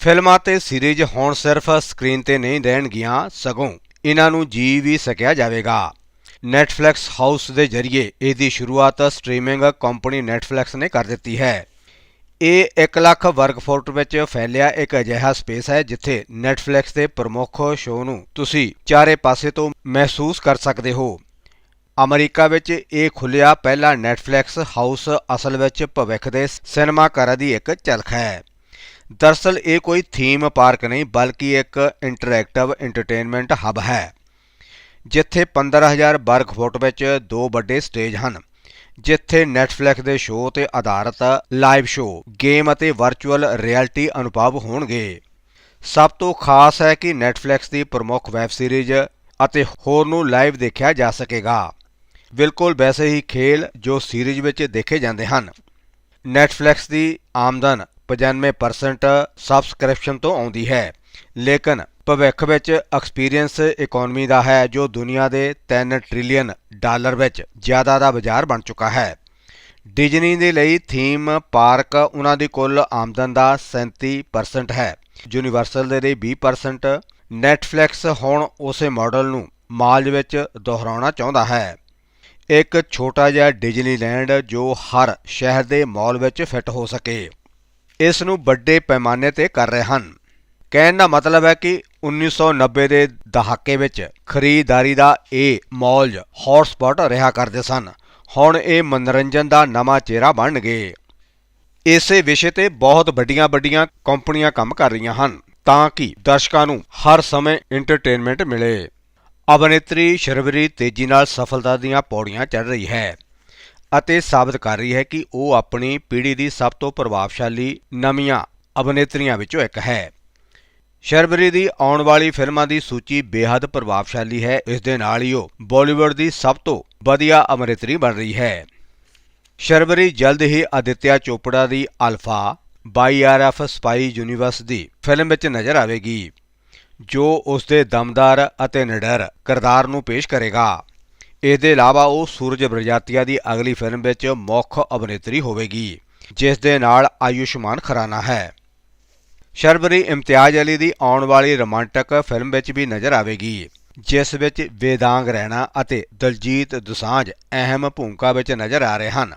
ਫਿਲਮਾਂ ਤੇ ਸੀਰੀਜ਼ ਹੁਣ ਸਿਰਫ ਸਕਰੀਨ ਤੇ ਨਹੀਂ ਰਹਿਣਗੀਆਂ, ਸਗੋਂ ਇਹਨਾਂ ਨੂੰ ਜੀ ਵੀ ਸਕਿਆ ਜਾਵੇਗਾ। Netflix ਹਾਊਸ ਦੇ ਜ਼ਰੀਏ ਇਸ ਦੀ ਸ਼ੁਰੂਆਤ ਸਟ੍ਰੀਮਿੰਗ ਕੰਪਨੀ Netflix ਨੇ ਕਰ ਦਿੱਤੀ ਹੈ। ਇਹ 1 ਲੱਖ ਵਰਗ ਵਿੱਚ ਫੈਲਿਆ ਇੱਕ ਅਜਿਹਾ ਸਪੇਸ ਹੈ ਜਿੱਥੇ Netflix ਦੇ ਪ੍ਰਮੁੱਖ ਸ਼ੋਅ ਨੂੰ ਤੁਸੀਂ ਚਾਰੇ ਪਾਸੇ ਤੋਂ ਮਹਿਸੂਸ ਕਰ ਸਕਦੇ ਹੋ। ਅਮਰੀਕਾ ਵਿੱਚ ਇਹ ਖੁੱਲਿਆ ਪਹਿਲਾ Netflix ਹਾਊਸ ਅਸਲ ਵਿੱਚ ਭਵਿੱਖ ਦੇ ਸਿਨੇਮਾ ਘਰਾਂ ਦੀ ਇੱਕ ਝਲਕ ਹੈ। ਦਰਸਲ ਇਹ ਕੋਈ ਥੀਮ ਪਾਰਕ ਨਹੀਂ, ਬਲਕਿ ਇੱਕ ਇੰਟਰੈਕਟਿਵ ਐਂਟਰਟੇਨਮੈਂਟ ਹੱਬ ਹੈ, ਜਿੱਥੇ 15000 ਵਰਗ ਫੁੱਟ ਵਿੱਚ ਦੋ ਵੱਡੇ ਸਟੇਜ ਹਨ, ਜਿੱਥੇ Netflix ਦੇ ਸ਼ੋਅ ਤੇ ਆਧਾਰਿਤ ਲਾਈਵ ਸ਼ੋਅ, ਗੇਮ ਅਤੇ ਵਰਚੁਅਲ ਰਿਐਲਿਟੀ ਅਨੁਭਵ ਹੋਣਗੇ। ਸਭ ਤੋਂ ਖਾਸ ਹੈ ਕਿ Netflix ਦੀ ਪ੍ਰਮੁੱਖ ਵੈਬ ਸੀਰੀਜ਼ ਅਤੇ ਹੋਰ ਨੂੰ ਲਾਈਵ ਦੇਖਿਆ ਜਾ ਸਕੇਗਾ। ਬਿਲਕੁਲ ਵੈਸੇ ਹੀ ਖੇਲ ਜੋ ਸੀਰੀਜ਼ ਵਿੱਚ ਦੇਖੇ ਜਾਂਦੇ ਹਨ। Netflix ਦੀ ਆਮਦਨ 95% ਸਬਸਕ੍ਰਿਪਸ਼ਨ ਤੋਂ ਆਉਂਦੀ ਹੈ। ਲੇਕਿਨ ਭਵਿੱਖ ਵਿੱਚ ਐਕਸਪੀਰੀਅੰਸ ਇਕਨੋਮੀ ਦਾ ਹੈ ਜੋ ਦੁਨੀਆ ਦੇ 3 ਟ੍ਰਿਲੀਅਨ ਡਾਲਰ ਵਿੱਚ ਜ਼ਿਆਦਾ ਦਾ ਬਾਜ਼ਾਰ ਬਣ ਚੁੱਕਾ ਹੈ। ਡਿਜ਼ਨੀ ਦੇ ਲਈ ਥੀਮ ਪਾਰਕ ਉਹਨਾਂ ਦੀ ਕੁੱਲ ਆਮਦਨ ਦਾ 37% ਹੈ। ਯੂਨੀਵਰਸਲ ਦੇ ਲਈ 20% Netflix ਹੁਣ ਉਸੇ ਮਾਡਲ ਨੂੰ ਮਾਲਜ ਵਿੱਚ ਦੁਹਰਾਉਣਾ ਚਾਹੁੰਦਾ ਹੈ। ਇੱਕ ਛੋਟਾ ਜਿਹਾ ਡਿਜ਼ਨੀਲੈਂਡ ਜੋ ਹਰ ਸ਼ਹਿਰ ਦੇ ਮਾਲ ਵਿੱਚ ਫਿੱਟ ਹੋ ਸਕੇ। ਇਸ ਨੂੰ ਵੱਡੇ ਪੈਮਾਨੇ ਤੇ ਕਰ ਰਹੇ ਹਨ। ਕਹਿਣ ਦਾ ਮਤਲਬ ਹੈ ਕਿ 1990 ਦੇ ਦਹਾਕੇ ਵਿੱਚ ਖਰੀਦਦਾਰੀ ਦਾ ਇਹ ਮਾਲਜ ਹੌਟਸਪੌਟ ਰਿਹਾ ਕਰਦੇ ਸਨ। ਹੁਣ ਇਹ ਮਨੋਰੰਜਨ ਦਾ ਨਵਾਂ ਚਿਹਰਾ ਬਣ ਗਏ। ਇਸੇ ਵਿਸ਼ੇ ਤੇ ਬਹੁਤ ਵੱਡੀਆਂ ਵੱਡੀਆਂ ਕੰਪਨੀਆਂ ਕੰਮ ਕਰ ਰਹੀਆਂ ਹਨ ਤਾਂ ਕਿ ਦਰਸ਼ਕਾਂ ਨੂੰ ਹਰ ਸਮੇਂ ਐਂਟਰਟੇਨਮੈਂਟ ਮਿਲੇ। ਅਭਿਨੇਤਰੀ ਸ਼ਰਵਰੀ ਤੇਜ਼ੀ ਨਾਲ ਸਫਲਤਾ ਦੀਆਂ ਪੌੜੀਆਂ ਚੜ੍ਹ ਰਹੀ ਹੈ। ਅਤੇ ਸਾਬਤ ਕਰ ਰਹੀ ਹੈ ਕਿ ਉਹ ਆਪਣੀ ਪੀੜ੍ਹੀ ਦੀ ਸਭ ਤੋਂ ਪ੍ਰਭਾਵਸ਼ਾਲੀ ਨਵੀਆਂ ਅਭਿਨੇਤਰੀਆਂ ਵਿੱਚੋਂ ਇੱਕ ਹੈ। ਸ਼ਰਬਰੀ ਦੀ ਆਉਣ ਵਾਲੀ ਫਿਲਮਾਂ ਦੀ ਸੂਚੀ ਬੇहद ਪ੍ਰਭਾਵਸ਼ਾਲੀ ਹੈ। ਇਸ ਦੇ ਨਾਲ ਹੀ ਉਹ ਬਾਲੀਵੁੱਡ ਦੀ ਸਭ ਤੋਂ ਵਧੀਆ ਅਭਿਨੇਤਰੀ ਬਣ ਰਹੀ ਹੈ। ਸ਼ਰਬਰੀ ਜਲਦ ਹੀ ਆਦਿਤਿਆ ਚੋਪੜਾ ਦੀ ਅਲਫਾ 22RF ਸਪਾਈ ਯੂਨੀਵਰਸ ਦੀ ਫਿਲਮ ਵਿੱਚ ਨਜ਼ਰ ਆਵੇਗੀ, ਜੋ ਉਸ ਦੇ ਦਮਦਾਰ ਅਤੇ ਨਿਡਰ ਕਿਰਦਾਰ ਨੂੰ ਪੇਸ਼ ਕਰੇਗਾ। ਇਸ ਦੇ ਇਲਾਵਾ ਉਹ ਸੂਰਜ ਬਰਜਾਤੀਆ ਦੀ ਅਗਲੀ ਫਿਲਮ ਵਿੱਚ ਮੁੱਖ ਅਭਿਨੇਤਰੀ ਹੋਵੇਗੀ, ਜਿਸ ਦੇ ਨਾਲ ਆਯੁਸ਼ਮਾਨ ਖਰਾਨਾ ਹੈ। ਸ਼ਰਬਰੀ ਇਮਤਿਆਜ਼ ਅਲੀ ਦੀ ਆਉਣ ਵਾਲੀ ਰੋਮਾਂਟਿਕ ਫਿਲਮ ਵਿੱਚ ਵੀ ਨਜ਼ਰ ਆਵੇਗੀ, ਜਿਸ ਵਿੱਚ ਵੇਦਾਂਗ ਰਹਿਣਾ ਅਤੇ ਦਲਜੀਤ ਦੁਸਾਂਝ ਅਹਿਮ ਭੂਮਿਕਾ ਵਿੱਚ ਨਜ਼ਰ ਆ ਰਹੇ ਹਨ।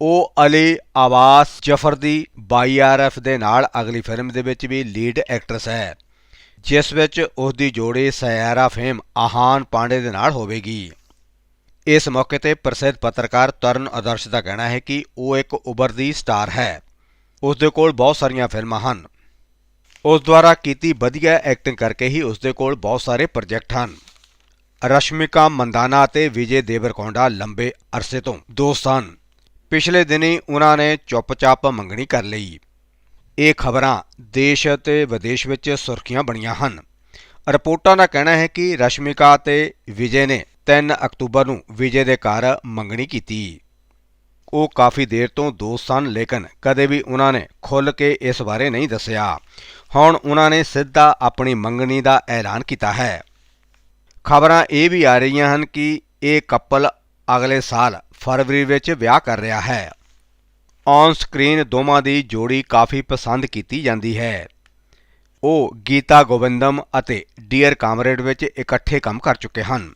ਉਹ ਅਲੀ ਆਵਾਸ ਜਫਰ ਦੀ 22RF ਦੇ ਨਾਲ ਅਗਲੀ ਫਿਲਮ ਦੇ ਵਿੱਚ ਵੀ ਲੀਡ ਐਕਟਰਸ ਹੈ, ਜਿਸ ਵਿੱਚ ਉਸ ਦੀ ਜੋੜੀ ਸਯਾਰਾ ਫੇਮ ਆਹਾਨ ਪਾਂਡੇ ਦੇ ਨਾਲ ਹੋਵੇਗੀ। ਇਸ ਮੌਕੇ ਤੇ ਪ੍ਰਸਿੱਧ ਪੱਤਰਕਾਰ ਤਰਨ ਆਦਰਸ਼ ਦਾ ਕਹਿਣਾ ਹੈ ਕਿ ਉਹ ਇੱਕ ਉਭਰਦੀ ਸਟਾਰ ਹੈ। ਉਸ ਦੇ ਕੋਲ ਬਹੁਤ ਸਾਰੀਆਂ ਫਿਲਮਾਂ ਹਨ। ਉਸ ਦੁਆਰਾ ਕੀਤੀ ਵਧੀਆ ਐਕਟਿੰਗ ਕਰਕੇ ਹੀ ਉਸ ਦੇ ਕੋਲ ਬਹੁਤ ਸਾਰੇ ਪ੍ਰੋਜੈਕਟ ਹਨ। ਰਸ਼ਮਿਕਾ ਮੰਦਾਨਾ ਅਤੇ ਵਿਜੇ ਦੇਵਰਕੌਂਡਾ ਲੰਬੇ ਅਰਸੇ ਤੋਂ ਦੋਸਤ ਹਨ। ਪਿਛਲੇ ਦਿਨੀ ਉਹਨਾਂ ਨੇ ਚੁੱਪਚਾਪ ਮੰਗਣੀ ਕਰ ਲਈ। ਇਹ ਖਬਰਾਂ ਦੇਸ਼ ਅਤੇ ਵਿਦੇਸ਼ ਵਿੱਚ ਸੁਰਖੀਆਂ ਬਣੀਆਂ ਹਨ। ਰਿਪੋਰਟਾਂ ਦਾ ਕਹਿਣਾ ਹੈ ਕਿ ਰਸ਼ਮਿਕਾ ਅਤੇ ਵਿਜੇ ਨੇ 3 ਅਕਤੂਬਰ ਨੂੰ ਵਿਜੇ ਦੇ ਘਰ ਮੰਗਣੀ ਕੀਤੀ। ਉਹ ਕਾਫੀ ਦੇਰ ਤੋਂ ਦੋਸਤ ਸਨ, ਲੇਕਿਨ ਕਦੇ ਵੀ ਉਹਨਾਂ ਨੇ ਖੁੱਲ੍ਹ ਕੇ ਇਸ ਬਾਰੇ ਨਹੀਂ ਦੱਸਿਆ। ਹੁਣ ਉਹਨਾਂ ਨੇ ਸਿੱਧਾ ਆਪਣੀ ਮੰਗਣੀ ਦਾ ਐਲਾਨ ਕੀਤਾ ਹੈ। ਖਬਰਾਂ ਇਹ ਵੀ ਆ ਰਹੀਆਂ ਹਨ ਕਿ ਇਹ ਕਪਲ ਅਗਲੇ ਸਾਲ ਫਰਵਰੀ ਵਿੱਚ ਵਿਆਹ ਕਰ ਰਿਹਾ ਹੈ। ਔਨ ਸਕਰੀਨ ਦੋਵਾਂ ਦੀ ਜੋੜੀ ਕਾਫੀ ਪਸੰਦ ਕੀਤੀ ਜਾਂਦੀ ਹੈ। ਉਹ ਗੀਤਾ ਗੋਵਿੰਦਮ ਅਤੇ ਡੀਅਰ ਕਾਮਰੇਡ ਵਿੱਚ ਇਕੱਠੇ ਕੰਮ ਕਰ ਚੁੱਕੇ ਹਨ।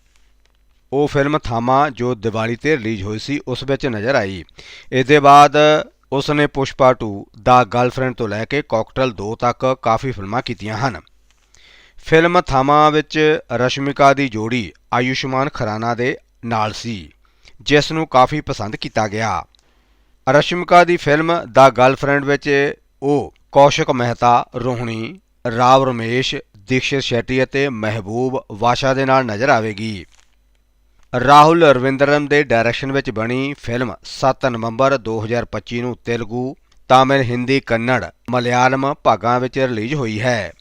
ਉਹ ਫਿਲਮ ਥਾਮਾ ਜੋ ਦੀਵਾਲੀ ਤੇ ਰਿਲੀਜ਼ ਹੋਈ ਸੀ, ਉਸ ਵਿੱਚ ਨਜ਼ਰ ਆਈ। ਇਸ ਦੇ ਬਾਅਦ ਉਸ ਨੇ ਪੁਸ਼ਪਾ 2 ਦਾ ਗਰਲਫ੍ਰੈਂਡ ਤੋਂ ਲੈ ਕੇ ਕਾਕਟੇਲ 2 ਤੱਕ ਕਾਫੀ ਫਿਲਮਾਂ ਕੀਤੀਆਂ ਹਨ। ਫਿਲਮ ਥਾਮਾ ਵਿੱਚ ਰਸ਼ਮਿਕਾ ਦੀ ਜੋੜੀ ਆਯੁਸ਼ਮਾਨ ਖਰਾਨਾ ਦੇ ਨਾਲ ਸੀ, ਜਿਸ ਨੂੰ ਕਾਫੀ ਪਸੰਦ ਕੀਤਾ ਗਿਆ। ਰਸ਼ਮਿਕਾ ਦੀ ਫਿਲਮ ਦਾ ਗਰਲਫ੍ਰੈਂਡ ਵਿੱਚ ਉਹ ਕੌਸ਼ਿਕ ਮਹਿਤਾ, ਰੋਹਣੀ, ਰਾਵ ਰਮੇਸ਼, ਦੀਕਸ਼ਿਤ ਸ਼ੈਟੀ ਅਤੇ ਮਹਿਬੂਬ ਵਾਸ਼ਾ ਦੇ ਨਾਲ ਨਜ਼ਰ ਆਵੇਗੀ। ਰਾਹੁਲ ਰਵਿੰਦਰਮ ਦੇ ਡਾਇਰੈਕਸ਼ਨ ਵਿੱਚ ਬਣੀ ਫਿਲਮ 7 ਨਵੰਬਰ 2025 ਨੂੰ ਤੇਲਗੂ, ਤਾਮਿਲ ਹਿੰਦੀ, ਕੰਨੜ, ਮਲਿਆਲਮ ਭਾਗਾਂ ਵਿੱਚ ਰਿਲੀਜ਼ ਹੋਈ ਹੈ।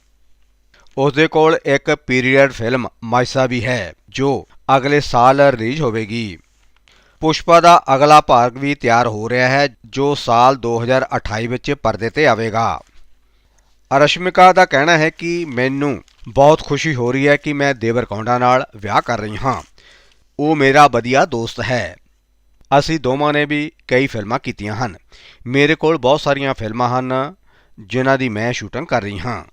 ਉਸ ਦੇ ਕੋਲ ਇੱਕ ਪੀਰੀਅਡ ਫਿਲਮ ਮਾਈਸਾ ਵੀ ਹੈ, ਜੋ ਅਗਲੇ ਸਾਲ ਰਿਲੀਜ਼ ਹੋਵੇਗੀ। ਪੁਸ਼ਪਾ ਦਾ ਅਗਲਾ ਭਾਗ ਵੀ ਤਿਆਰ ਹੋ ਰਿਹਾ ਹੈ, ਜੋ ਸਾਲ 2028 ਵਿੱਚ ਪਰਦੇ ਤੇ ਆਵੇਗਾ। ਰਸ਼ਮਿਕਾ ਦਾ ਕਹਿਣਾ ਹੈ ਕਿ ਮੈਨੂੰ ਬਹੁਤ ਖੁਸ਼ੀ ਹੋ ਰਹੀ ਹੈ ਕਿ ਮੈਂ ਦੇਵਰਕੌਂਡਾ ਨਾਲ ਵਿਆਹ ਕਰ ਰਹੀ ਹਾਂ। ਉਹ ਮੇਰਾ ਵਧੀਆ ਦੋਸਤ ਹੈ। ਅਸੀਂ ਦੋਵਾਂ ਨੇ ਵੀ ਕਈ ਫਿਲਮਾਂ ਕੀਤੀਆਂ ਹਨ। ਮੇਰੇ ਕੋਲ ਬਹੁਤ ਸਾਰੀਆਂ ਫਿਲਮਾਂ ਹਨ, ਜਿਨ੍ਹਾਂ ਦੀ ਮੈਂ ਸ਼ੂਟਿੰਗ ਕਰ ਰਹੀ ਹਾਂ।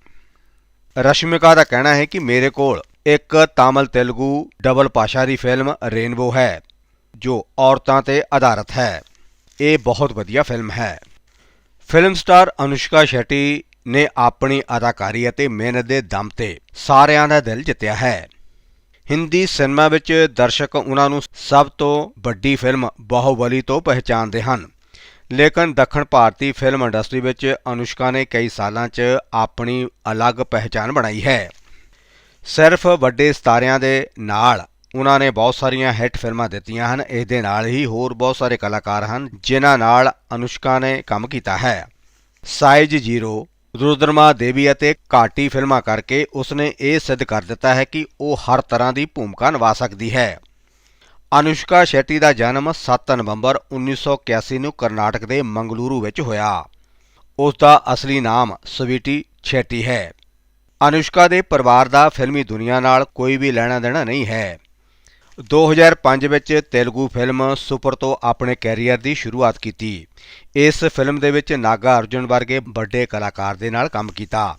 ਰਸ਼ਮਿਕਾ ਦਾ ਕਹਿਣਾ ਹੈ ਕਿ ਮੇਰੇ ਕੋਲ ਇੱਕ ਤਾਮਿਲ ਤੇਲਗੂ ਡਬਲ ਭਾਸ਼ਾ ਦੀ ਫਿਲਮ ਰੇਨਬੋ ਹੈ, ਜੋ ਔਰਤਾਂ ਤੇ ਆਧਾਰਿਤ ਹੈ। ਇਹ ਬਹੁਤ ਵਧੀਆ ਫਿਲਮ ਹੈ। ਫਿਲਮ ਸਟਾਰ ਅਨੁਸ਼ਕਾ ਸ਼ੈਟੀ ਨੇ ਆਪਣੀ ਅਦਾਕਾਰੀ ਅਤੇ ਮਿਹਨਤ ਦੇ ਦਮ ਤੇ ਸਾਰਿਆਂ ਦਾ ਦਿਲ ਜਿੱਤਿਆ ਹੈ। ਹਿੰਦੀ ਸਿਨੇਮਾ ਵਿੱਚ ਦਰਸ਼ਕ ਉਹਨਾਂ ਨੂੰ ਸਭ ਤੋਂ ਵੱਡੀ ਫਿਲਮ ਬਾਹੂਬਲੀ ਤੋਂ ਪਹਿਚਾਣਦੇ ਹਨ। ਲੇਕਿਨ ਦੱਖਣ ਭਾਰਤੀ ਫਿਲਮ ਇੰਡਸਟਰੀ ਵਿੱਚ ਅਨੁਸ਼ਕਾ ਨੇ ਕਈ ਸਾਲਾਂ 'ਚ ਆਪਣੀ ਅਲੱਗ ਪਹਿਚਾਣ ਬਣਾਈ ਹੈ। ਸਿਰਫ ਵੱਡੇ ਸਿਤਾਰਿਆਂ ਦੇ ਨਾਲ ਉਹਨਾਂ ਨੇ ਬਹੁਤ ਸਾਰੀਆਂ ਹਿੱਟ ਫਿਲਮਾਂ ਦਿੱਤੀਆਂ ਹਨ। ਇਸ ਦੇ ਨਾਲ ਹੀ ਹੋਰ ਬਹੁਤ ਸਾਰੇ ਕਲਾਕਾਰ ਹਨ, ਜਿਨ੍ਹਾਂ ਨਾਲ ਅਨੁਸ਼ਕਾ ਨੇ ਕੰਮ ਕੀਤਾ ਹੈ। ਸਾਈਜ਼ ਜ਼ੀਰੋ ਰੁਦਰਮਾ ਦੇਵੀ ਅਤੇ ਘਾਟੀ ਫਿਲਮਾਂ ਕਰਕੇ ਉਸਨੇ ਇਹ ਸਿੱਧ ਕਰ ਦਿੱਤਾ ਹੈ ਕਿ ਉਹ ਹਰ ਤਰ੍ਹਾਂ ਦੀ ਭੂਮਿਕਾ ਨਿਭਾ ਸਕਦੀ ਹੈ। ਅਨੁਸ਼ਕਾ ਸ਼ੈਟੀ ਦਾ ਜਨਮ 7 ਨਵੰਬਰ 1981 ਨੂੰ ਕਰਨਾਟਕ ਦੇ ਮੰਗਲੂਰੂ ਵਿੱਚ ਹੋਇਆ। ਉਸ ਦਾ ਅਸਲੀ ਨਾਮ ਸਵੀਟੀ ਸ਼ੈਟੀ ਹੈ। ਅਨੁਸ਼ਕਾ ਦੇ ਪਰਿਵਾਰ ਦਾ ਫਿਲਮੀ ਦੁਨੀਆ ਨਾਲ ਕੋਈ ਵੀ ਲੈਣਾ ਦੇਣਾ ਨਹੀਂ ਹੈ। 2005 ਵਿੱਚ ਤੇਲਗੂ ਫਿਲਮ ਸੁਪਰ ਤੋਂ ਆਪਣੇ ਕੈਰੀਅਰ ਦੀ ਸ਼ੁਰੂਆਤ ਕੀਤੀ। ਇਸ ਫਿਲਮ ਦੇ ਵਿੱਚ ਨਾਗਾ ਅਰਜੁਨ ਵਰਗੇ ਵੱਡੇ ਕਲਾਕਾਰ ਦੇ ਨਾਲ ਕੰਮ ਕੀਤਾ।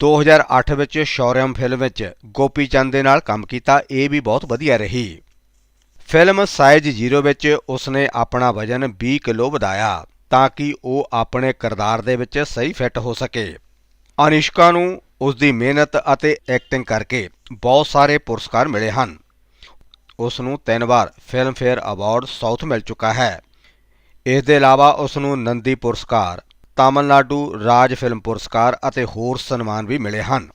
2008 ਵਿੱਚ ਸ਼ੌਰਯਮ ਫਿਲਮ ਵਿੱਚ ਗੋਪੀ ਚੰਦ ਦੇ ਨਾਲ ਕੰਮ ਕੀਤਾ, ਇਹ ਵੀ ਬਹੁਤ ਵਧੀਆ ਰਹੀ। ਫਿਲਮ ਸਾਈਜ਼ ਜ਼ੀਰੋ ਵਿੱਚ ਉਸਨੇ ਆਪਣਾ ਵਜ਼ਨ 20 ਕਿਲੋ ਵਧਾਇਆ ਤਾਂ ਕਿ ਉਹ ਆਪਣੇ ਕਿਰਦਾਰ ਦੇ ਵਿੱਚ ਸਹੀ ਫਿੱਟ ਹੋ ਸਕੇ। ਅਨਿਸ਼ਕਾ ਨੂੰ ਉਸ ਦੀ ਮਿਹਨਤ ਅਤੇ ਐਕਟਿੰਗ ਕਰਕੇ ਬਹੁਤ ਸਾਰੇ ਪੁਰਸਕਾਰ ਮਿਲੇ ਹਨ। ਉਸ ਨੂੰ ਤਿੰਨ ਵਾਰ ਫਿਲਮਫੇਅਰ ਅਵਾਰਡ ਸਾਊਥ ਮਿਲ ਚੁੱਕਾ ਹੈ। ਇਸ ਦੇ ਇਲਾਵਾ ਉਸ ਨੂੰ ਨੰਦੀ ਪੁਰਸਕਾਰ, ਤਾਮਿਲਨਾਡੂ ਰਾਜ ਫਿਲਮ ਪੁਰਸਕਾਰ ਅਤੇ ਹੋਰ ਸਨਮਾਨ ਵੀ ਮਿਲੇ ਹਨ।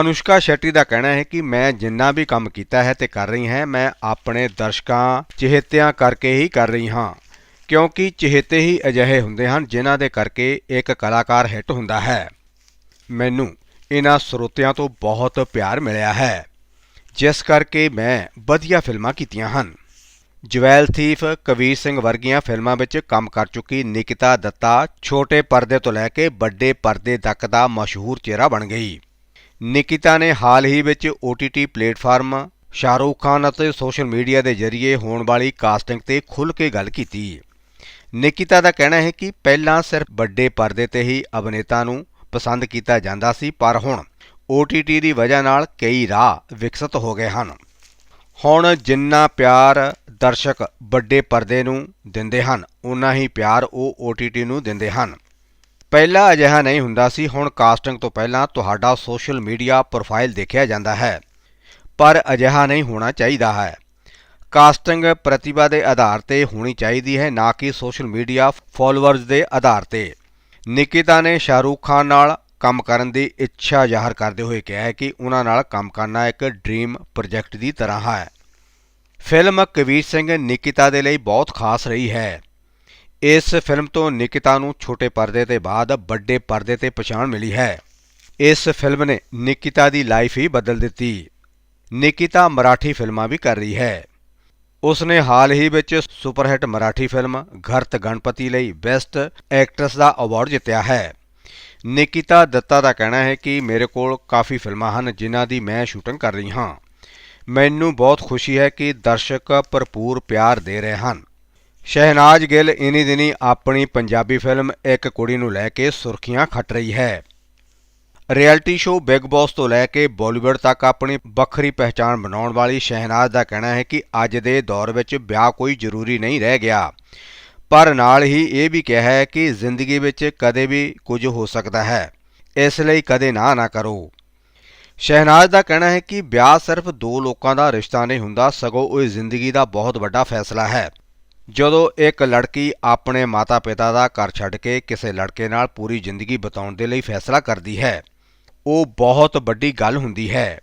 ਅਨੁਸ਼ਕਾ ਸ਼ੈਟੀ ਦਾ ਕਹਿਣਾ ਹੈ ਕਿ ਮੈਂ ਜਿੰਨਾ ਵੀ ਕੰਮ ਕੀਤਾ ਹੈ ਤੇ ਕਰ ਰਹੀ ਹਾਂ, ਮੈਂ ਆਪਣੇ ਦਰਸ਼ਕਾਂ, ਚਿਹਤਿਆਂ ਕਰਕੇ ਹੀ ਕਰ ਰਹੀ ਹਾਂ। ਕਿਉਂਕਿ ਚਿਹਤੇ ਹੀ ਅਜਿਹੇ ਹੁੰਦੇ ਹਨ ਜਿਨ੍ਹਾਂ ਦੇ ਕਰਕੇ ਇੱਕ ਕਲਾਕਾਰ ਹਿੱਟ ਹੁੰਦਾ ਹੈ। ਮੈਨੂੰ ਇਹਨਾਂ ਸਰੋਤਿਆਂ ਤੋਂ ਬਹੁਤ ਪਿਆਰ ਮਿਲਿਆ ਹੈ। ਜਿਸ ਕਰਕੇ ਮੈਂ ਵਧੀਆ ਫਿਲਮਾਂ ਕੀਤੀਆਂ ਹਨ। ਜਵੈਲ ਥੀਫ ਕਬੀਰ ਸਿੰਘ ਵਰਗੀਆਂ ਫਿਲਮਾਂ ਵਿੱਚ ਕੰਮ ਕਰ ਚੁੱਕੀ ਨਿਕਿਤਾ ਦੱਤਾ ਛੋਟੇ ਪਰਦੇ ਤੋਂ ਲੈ ਕੇ ਵੱਡੇ ਪਰਦੇ ਤੱਕ ਦਾ ਮਸ਼ਹੂਰ ਚਿਹਰਾ ਬਣ ਗਈ। ਨਿਕਿਤਾ ਨੇ ਹਾਲ ਹੀ ਵਿੱਚ OTT ਪਲੇਟਫਾਰਮ ਸ਼ਾਹਰੂਖ ਖਾਨ ਅਤੇ ਸੋਸ਼ਲ ਮੀਡੀਆ ਦੇ ਜ਼ਰੀਏ ਹੋਣ ਵਾਲੀ ਕਾਸਟਿੰਗ ਤੇ ਖੁੱਲ੍ਹ ਕੇ ਗੱਲ ਕੀਤੀ। ਨਿਕਿਤਾ ਦਾ ਕਹਿਣਾ ਹੈ ਕਿ ਪਹਿਲਾਂ ਸਿਰਫ ਵੱਡੇ ਪਰਦੇ ਤੇ ਹੀ ਅਭਿਨੇਤਾ ਨੂੰ ਪਸੰਦ ਕੀਤਾ ਜਾਂਦਾ ਸੀ, ਪਰ ਹੁਣ OTT ਦੀ ਵਜ੍ਹਾ ਨਾਲ ਕਈ ਰਾਹ ਵਿਕਸਿਤ ਹੋ ਗਏ ਹਨ। ਹੁਣ ਜਿੰਨਾ ਪਿਆਰ ਦਰਸ਼ਕ ਵੱਡੇ ਪਰਦੇ ਨੂੰ ਦਿੰਦੇ ਹਨ ਉਨਾ ਹੀ ਪਿਆਰ ਉਹ OTT ਨੂੰ ਦਿੰਦੇ ਹਨ। ਪਹਿਲਾਂ ਅਜਿਹਾ ਨਹੀਂ ਹੁੰਦਾ ਸੀ, ਹੁਣ ਕਾਸਟਿੰਗ ਤੋਂ ਪਹਿਲਾਂ ਤੁਹਾਡਾ ਸੋਸ਼ਲ ਮੀਡੀਆ ਪ੍ਰੋਫਾਈਲ ਦੇਖਿਆ ਜਾਂਦਾ ਹੈ। ਪਰ ਅਜਿਹਾ ਨਹੀਂ ਹੋਣਾ ਚਾਹੀਦਾ ਹੈ। ਕਾਸਟਿੰਗ ਪ੍ਰਤਿਭਾ ਦੇ ਆਧਾਰ ਤੇ ਹੋਣੀ ਚਾਹੀਦੀ ਹੈ, ਨਾ ਕਿ ਸੋਸ਼ਲ ਮੀਡੀਆ ਫਾਲੋਅਰਸ ਦੇ ਆਧਾਰ ਤੇ। ਨਿਕਿਤਾ ਨੇ ਸ਼ਾਹਰੂਖ ਖਾਨ ਨਾਲ ਕੰਮ ਕਰਨ ਦੀ ਇੱਛਾ ਜ਼ਾਹਰ ਕਰਦੇ ਹੋਏ ਕਿਹਾ ਹੈ ਕਿ ਉਹਨਾਂ ਨਾਲ ਕੰਮ ਕਰਨਾ ਇੱਕ ਡ੍ਰੀਮ ਪ੍ਰੋਜੈਕਟ ਦੀ ਤਰ੍ਹਾਂ ਹੈ। ਫਿਲਮ ਕਬੀਰ ਸਿੰਘ ਨਿਕਿਤਾ ਦੇ ਲਈ ਬਹੁਤ ਖਾਸ ਰਹੀ ਹੈ। ਇਸ ਫਿਲਮ ਤੋਂ ਨਿਕਿਤਾ ਨੂੰ ਛੋਟੇ ਪਰਦੇ ਤੇ ਬਾਅਦ ਵੱਡੇ ਪਰਦੇ ਤੇ ਪਛਾਣ ਮਿਲੀ ਹੈ। ਇਸ ਫਿਲਮ ਨੇ ਨਿਕਿਤਾ ਦੀ ਲਾਈਫ ਹੀ ਬਦਲ ਦਿੱਤੀ। ਨਿਕਿਤਾ ਮਰਾਠੀ ਫਿਲਮਾਂ ਵੀ ਕਰ ਰਹੀ ਹੈ। ਉਸ ਨੇ ਹਾਲ ਹੀ ਵਿੱਚ ਸੁਪਰਹਿੱਟ ਮਰਾਠੀ ਫਿਲਮ ਘਰਤ ਗਣਪਤੀ ਲਈ ਬੈਸਟ ਐਕਟਰਸ ਦਾ ਅਵਾਰਡ ਜਿੱਤਿਆ ਹੈ। ਨਿਕਿਤਾ ਦੱਤਾ ਦਾ ਕਹਿਣਾ ਹੈ ਕਿ ਮੇਰੇ ਕੋਲ ਕਾਫੀ ਫਿਲਮਾਂ ਹਨ ਜਿਨ੍ਹਾਂ ਦੀ ਮੈਂ ਸ਼ੂਟਿੰਗ ਕਰ ਰਹੀ ਹਾਂ। ਮੈਨੂੰ ਬਹੁਤ ਖੁਸ਼ੀ ਹੈ ਕਿ ਦਰਸ਼ਕ ਭਰਪੂਰ ਪਿਆਰ ਦੇ ਰਹੇ ਹਨ। ਸ਼ਹਿਨਾਜ਼ ਗਿੱਲ ਇਨੀ ਦਿਨੀ ਆਪਣੀ ਪੰਜਾਬੀ ਫਿਲਮ ਇੱਕ ਕੁੜੀ ਨੂੰ ਲੈ ਕੇ ਸੁਰਖੀਆਂ ਖੱਟ ਰਹੀ ਹੈ। ਰਿਐਲਿਟੀ ਸ਼ੋਅ ਬਿਗ ਬੌਸ ਤੋਂ ਲੈ ਕੇ ਬਾਲੀਵੁੱਡ ਤੱਕ ਆਪਣੀ ਵੱਖਰੀ ਪਹਿਚਾਣ ਬਣਾਉਣ ਵਾਲੀ ਸ਼ਹਿਨਾਜ਼ ਦਾ ਕਹਿਣਾ ਹੈ ਕਿ ਅੱਜ ਦੇ ਦੌਰ ਵਿੱਚ ਵਿਆਹ ਕੋਈ ਜ਼ਰੂਰੀ ਨਹੀਂ ਰਹਿ ਗਿਆ। ਪਰ ਨਾਲ ਹੀ ਇਹ ਵੀ ਕਿਹਾ ਹੈ ਕਿ ਜ਼ਿੰਦਗੀ ਵਿੱਚ ਕਦੇ ਵੀ ਕੁਝ ਹੋ ਸਕਦਾ ਹੈ। ਇਸ ਲਈ ਕਦੇ ਨਾ ਨਾ ਕਰੋ। ਸ਼ਹਿਨਾਜ਼ ਦਾ ਕਹਿਣਾ ਹੈ ਕਿ ਵਿਆਹ ਸਿਰਫ ਦੋ ਲੋਕਾਂ ਦਾ ਰਿਸ਼ਤਾ ਨਹੀਂ ਹੁੰਦਾ, ਸਗੋਂ ਉਹ ਜ਼ਿੰਦਗੀ ਦਾ ਬਹੁਤ ਵੱਡਾ ਫੈਸਲਾ ਹੈ। ਜਦੋਂ ਇੱਕ ਲੜਕੀ ਆਪਣੇ ਮਾਤਾ-ਪਿਤਾ ਦਾ ਘਰ ਛੱਡ ਕੇ ਕਿਸੇ ਲੜਕੇ ਨਾਲ ਪੂਰੀ ਜ਼ਿੰਦਗੀ ਬਿਤਾਉਣ ਦੇ ਲਈ ਫੈਸਲਾ ਕਰਦੀ ਹੈ, ਉਹ ਬਹੁਤ ਵੱਡੀ ਗੱਲ ਹੁੰਦੀ ਹੈ।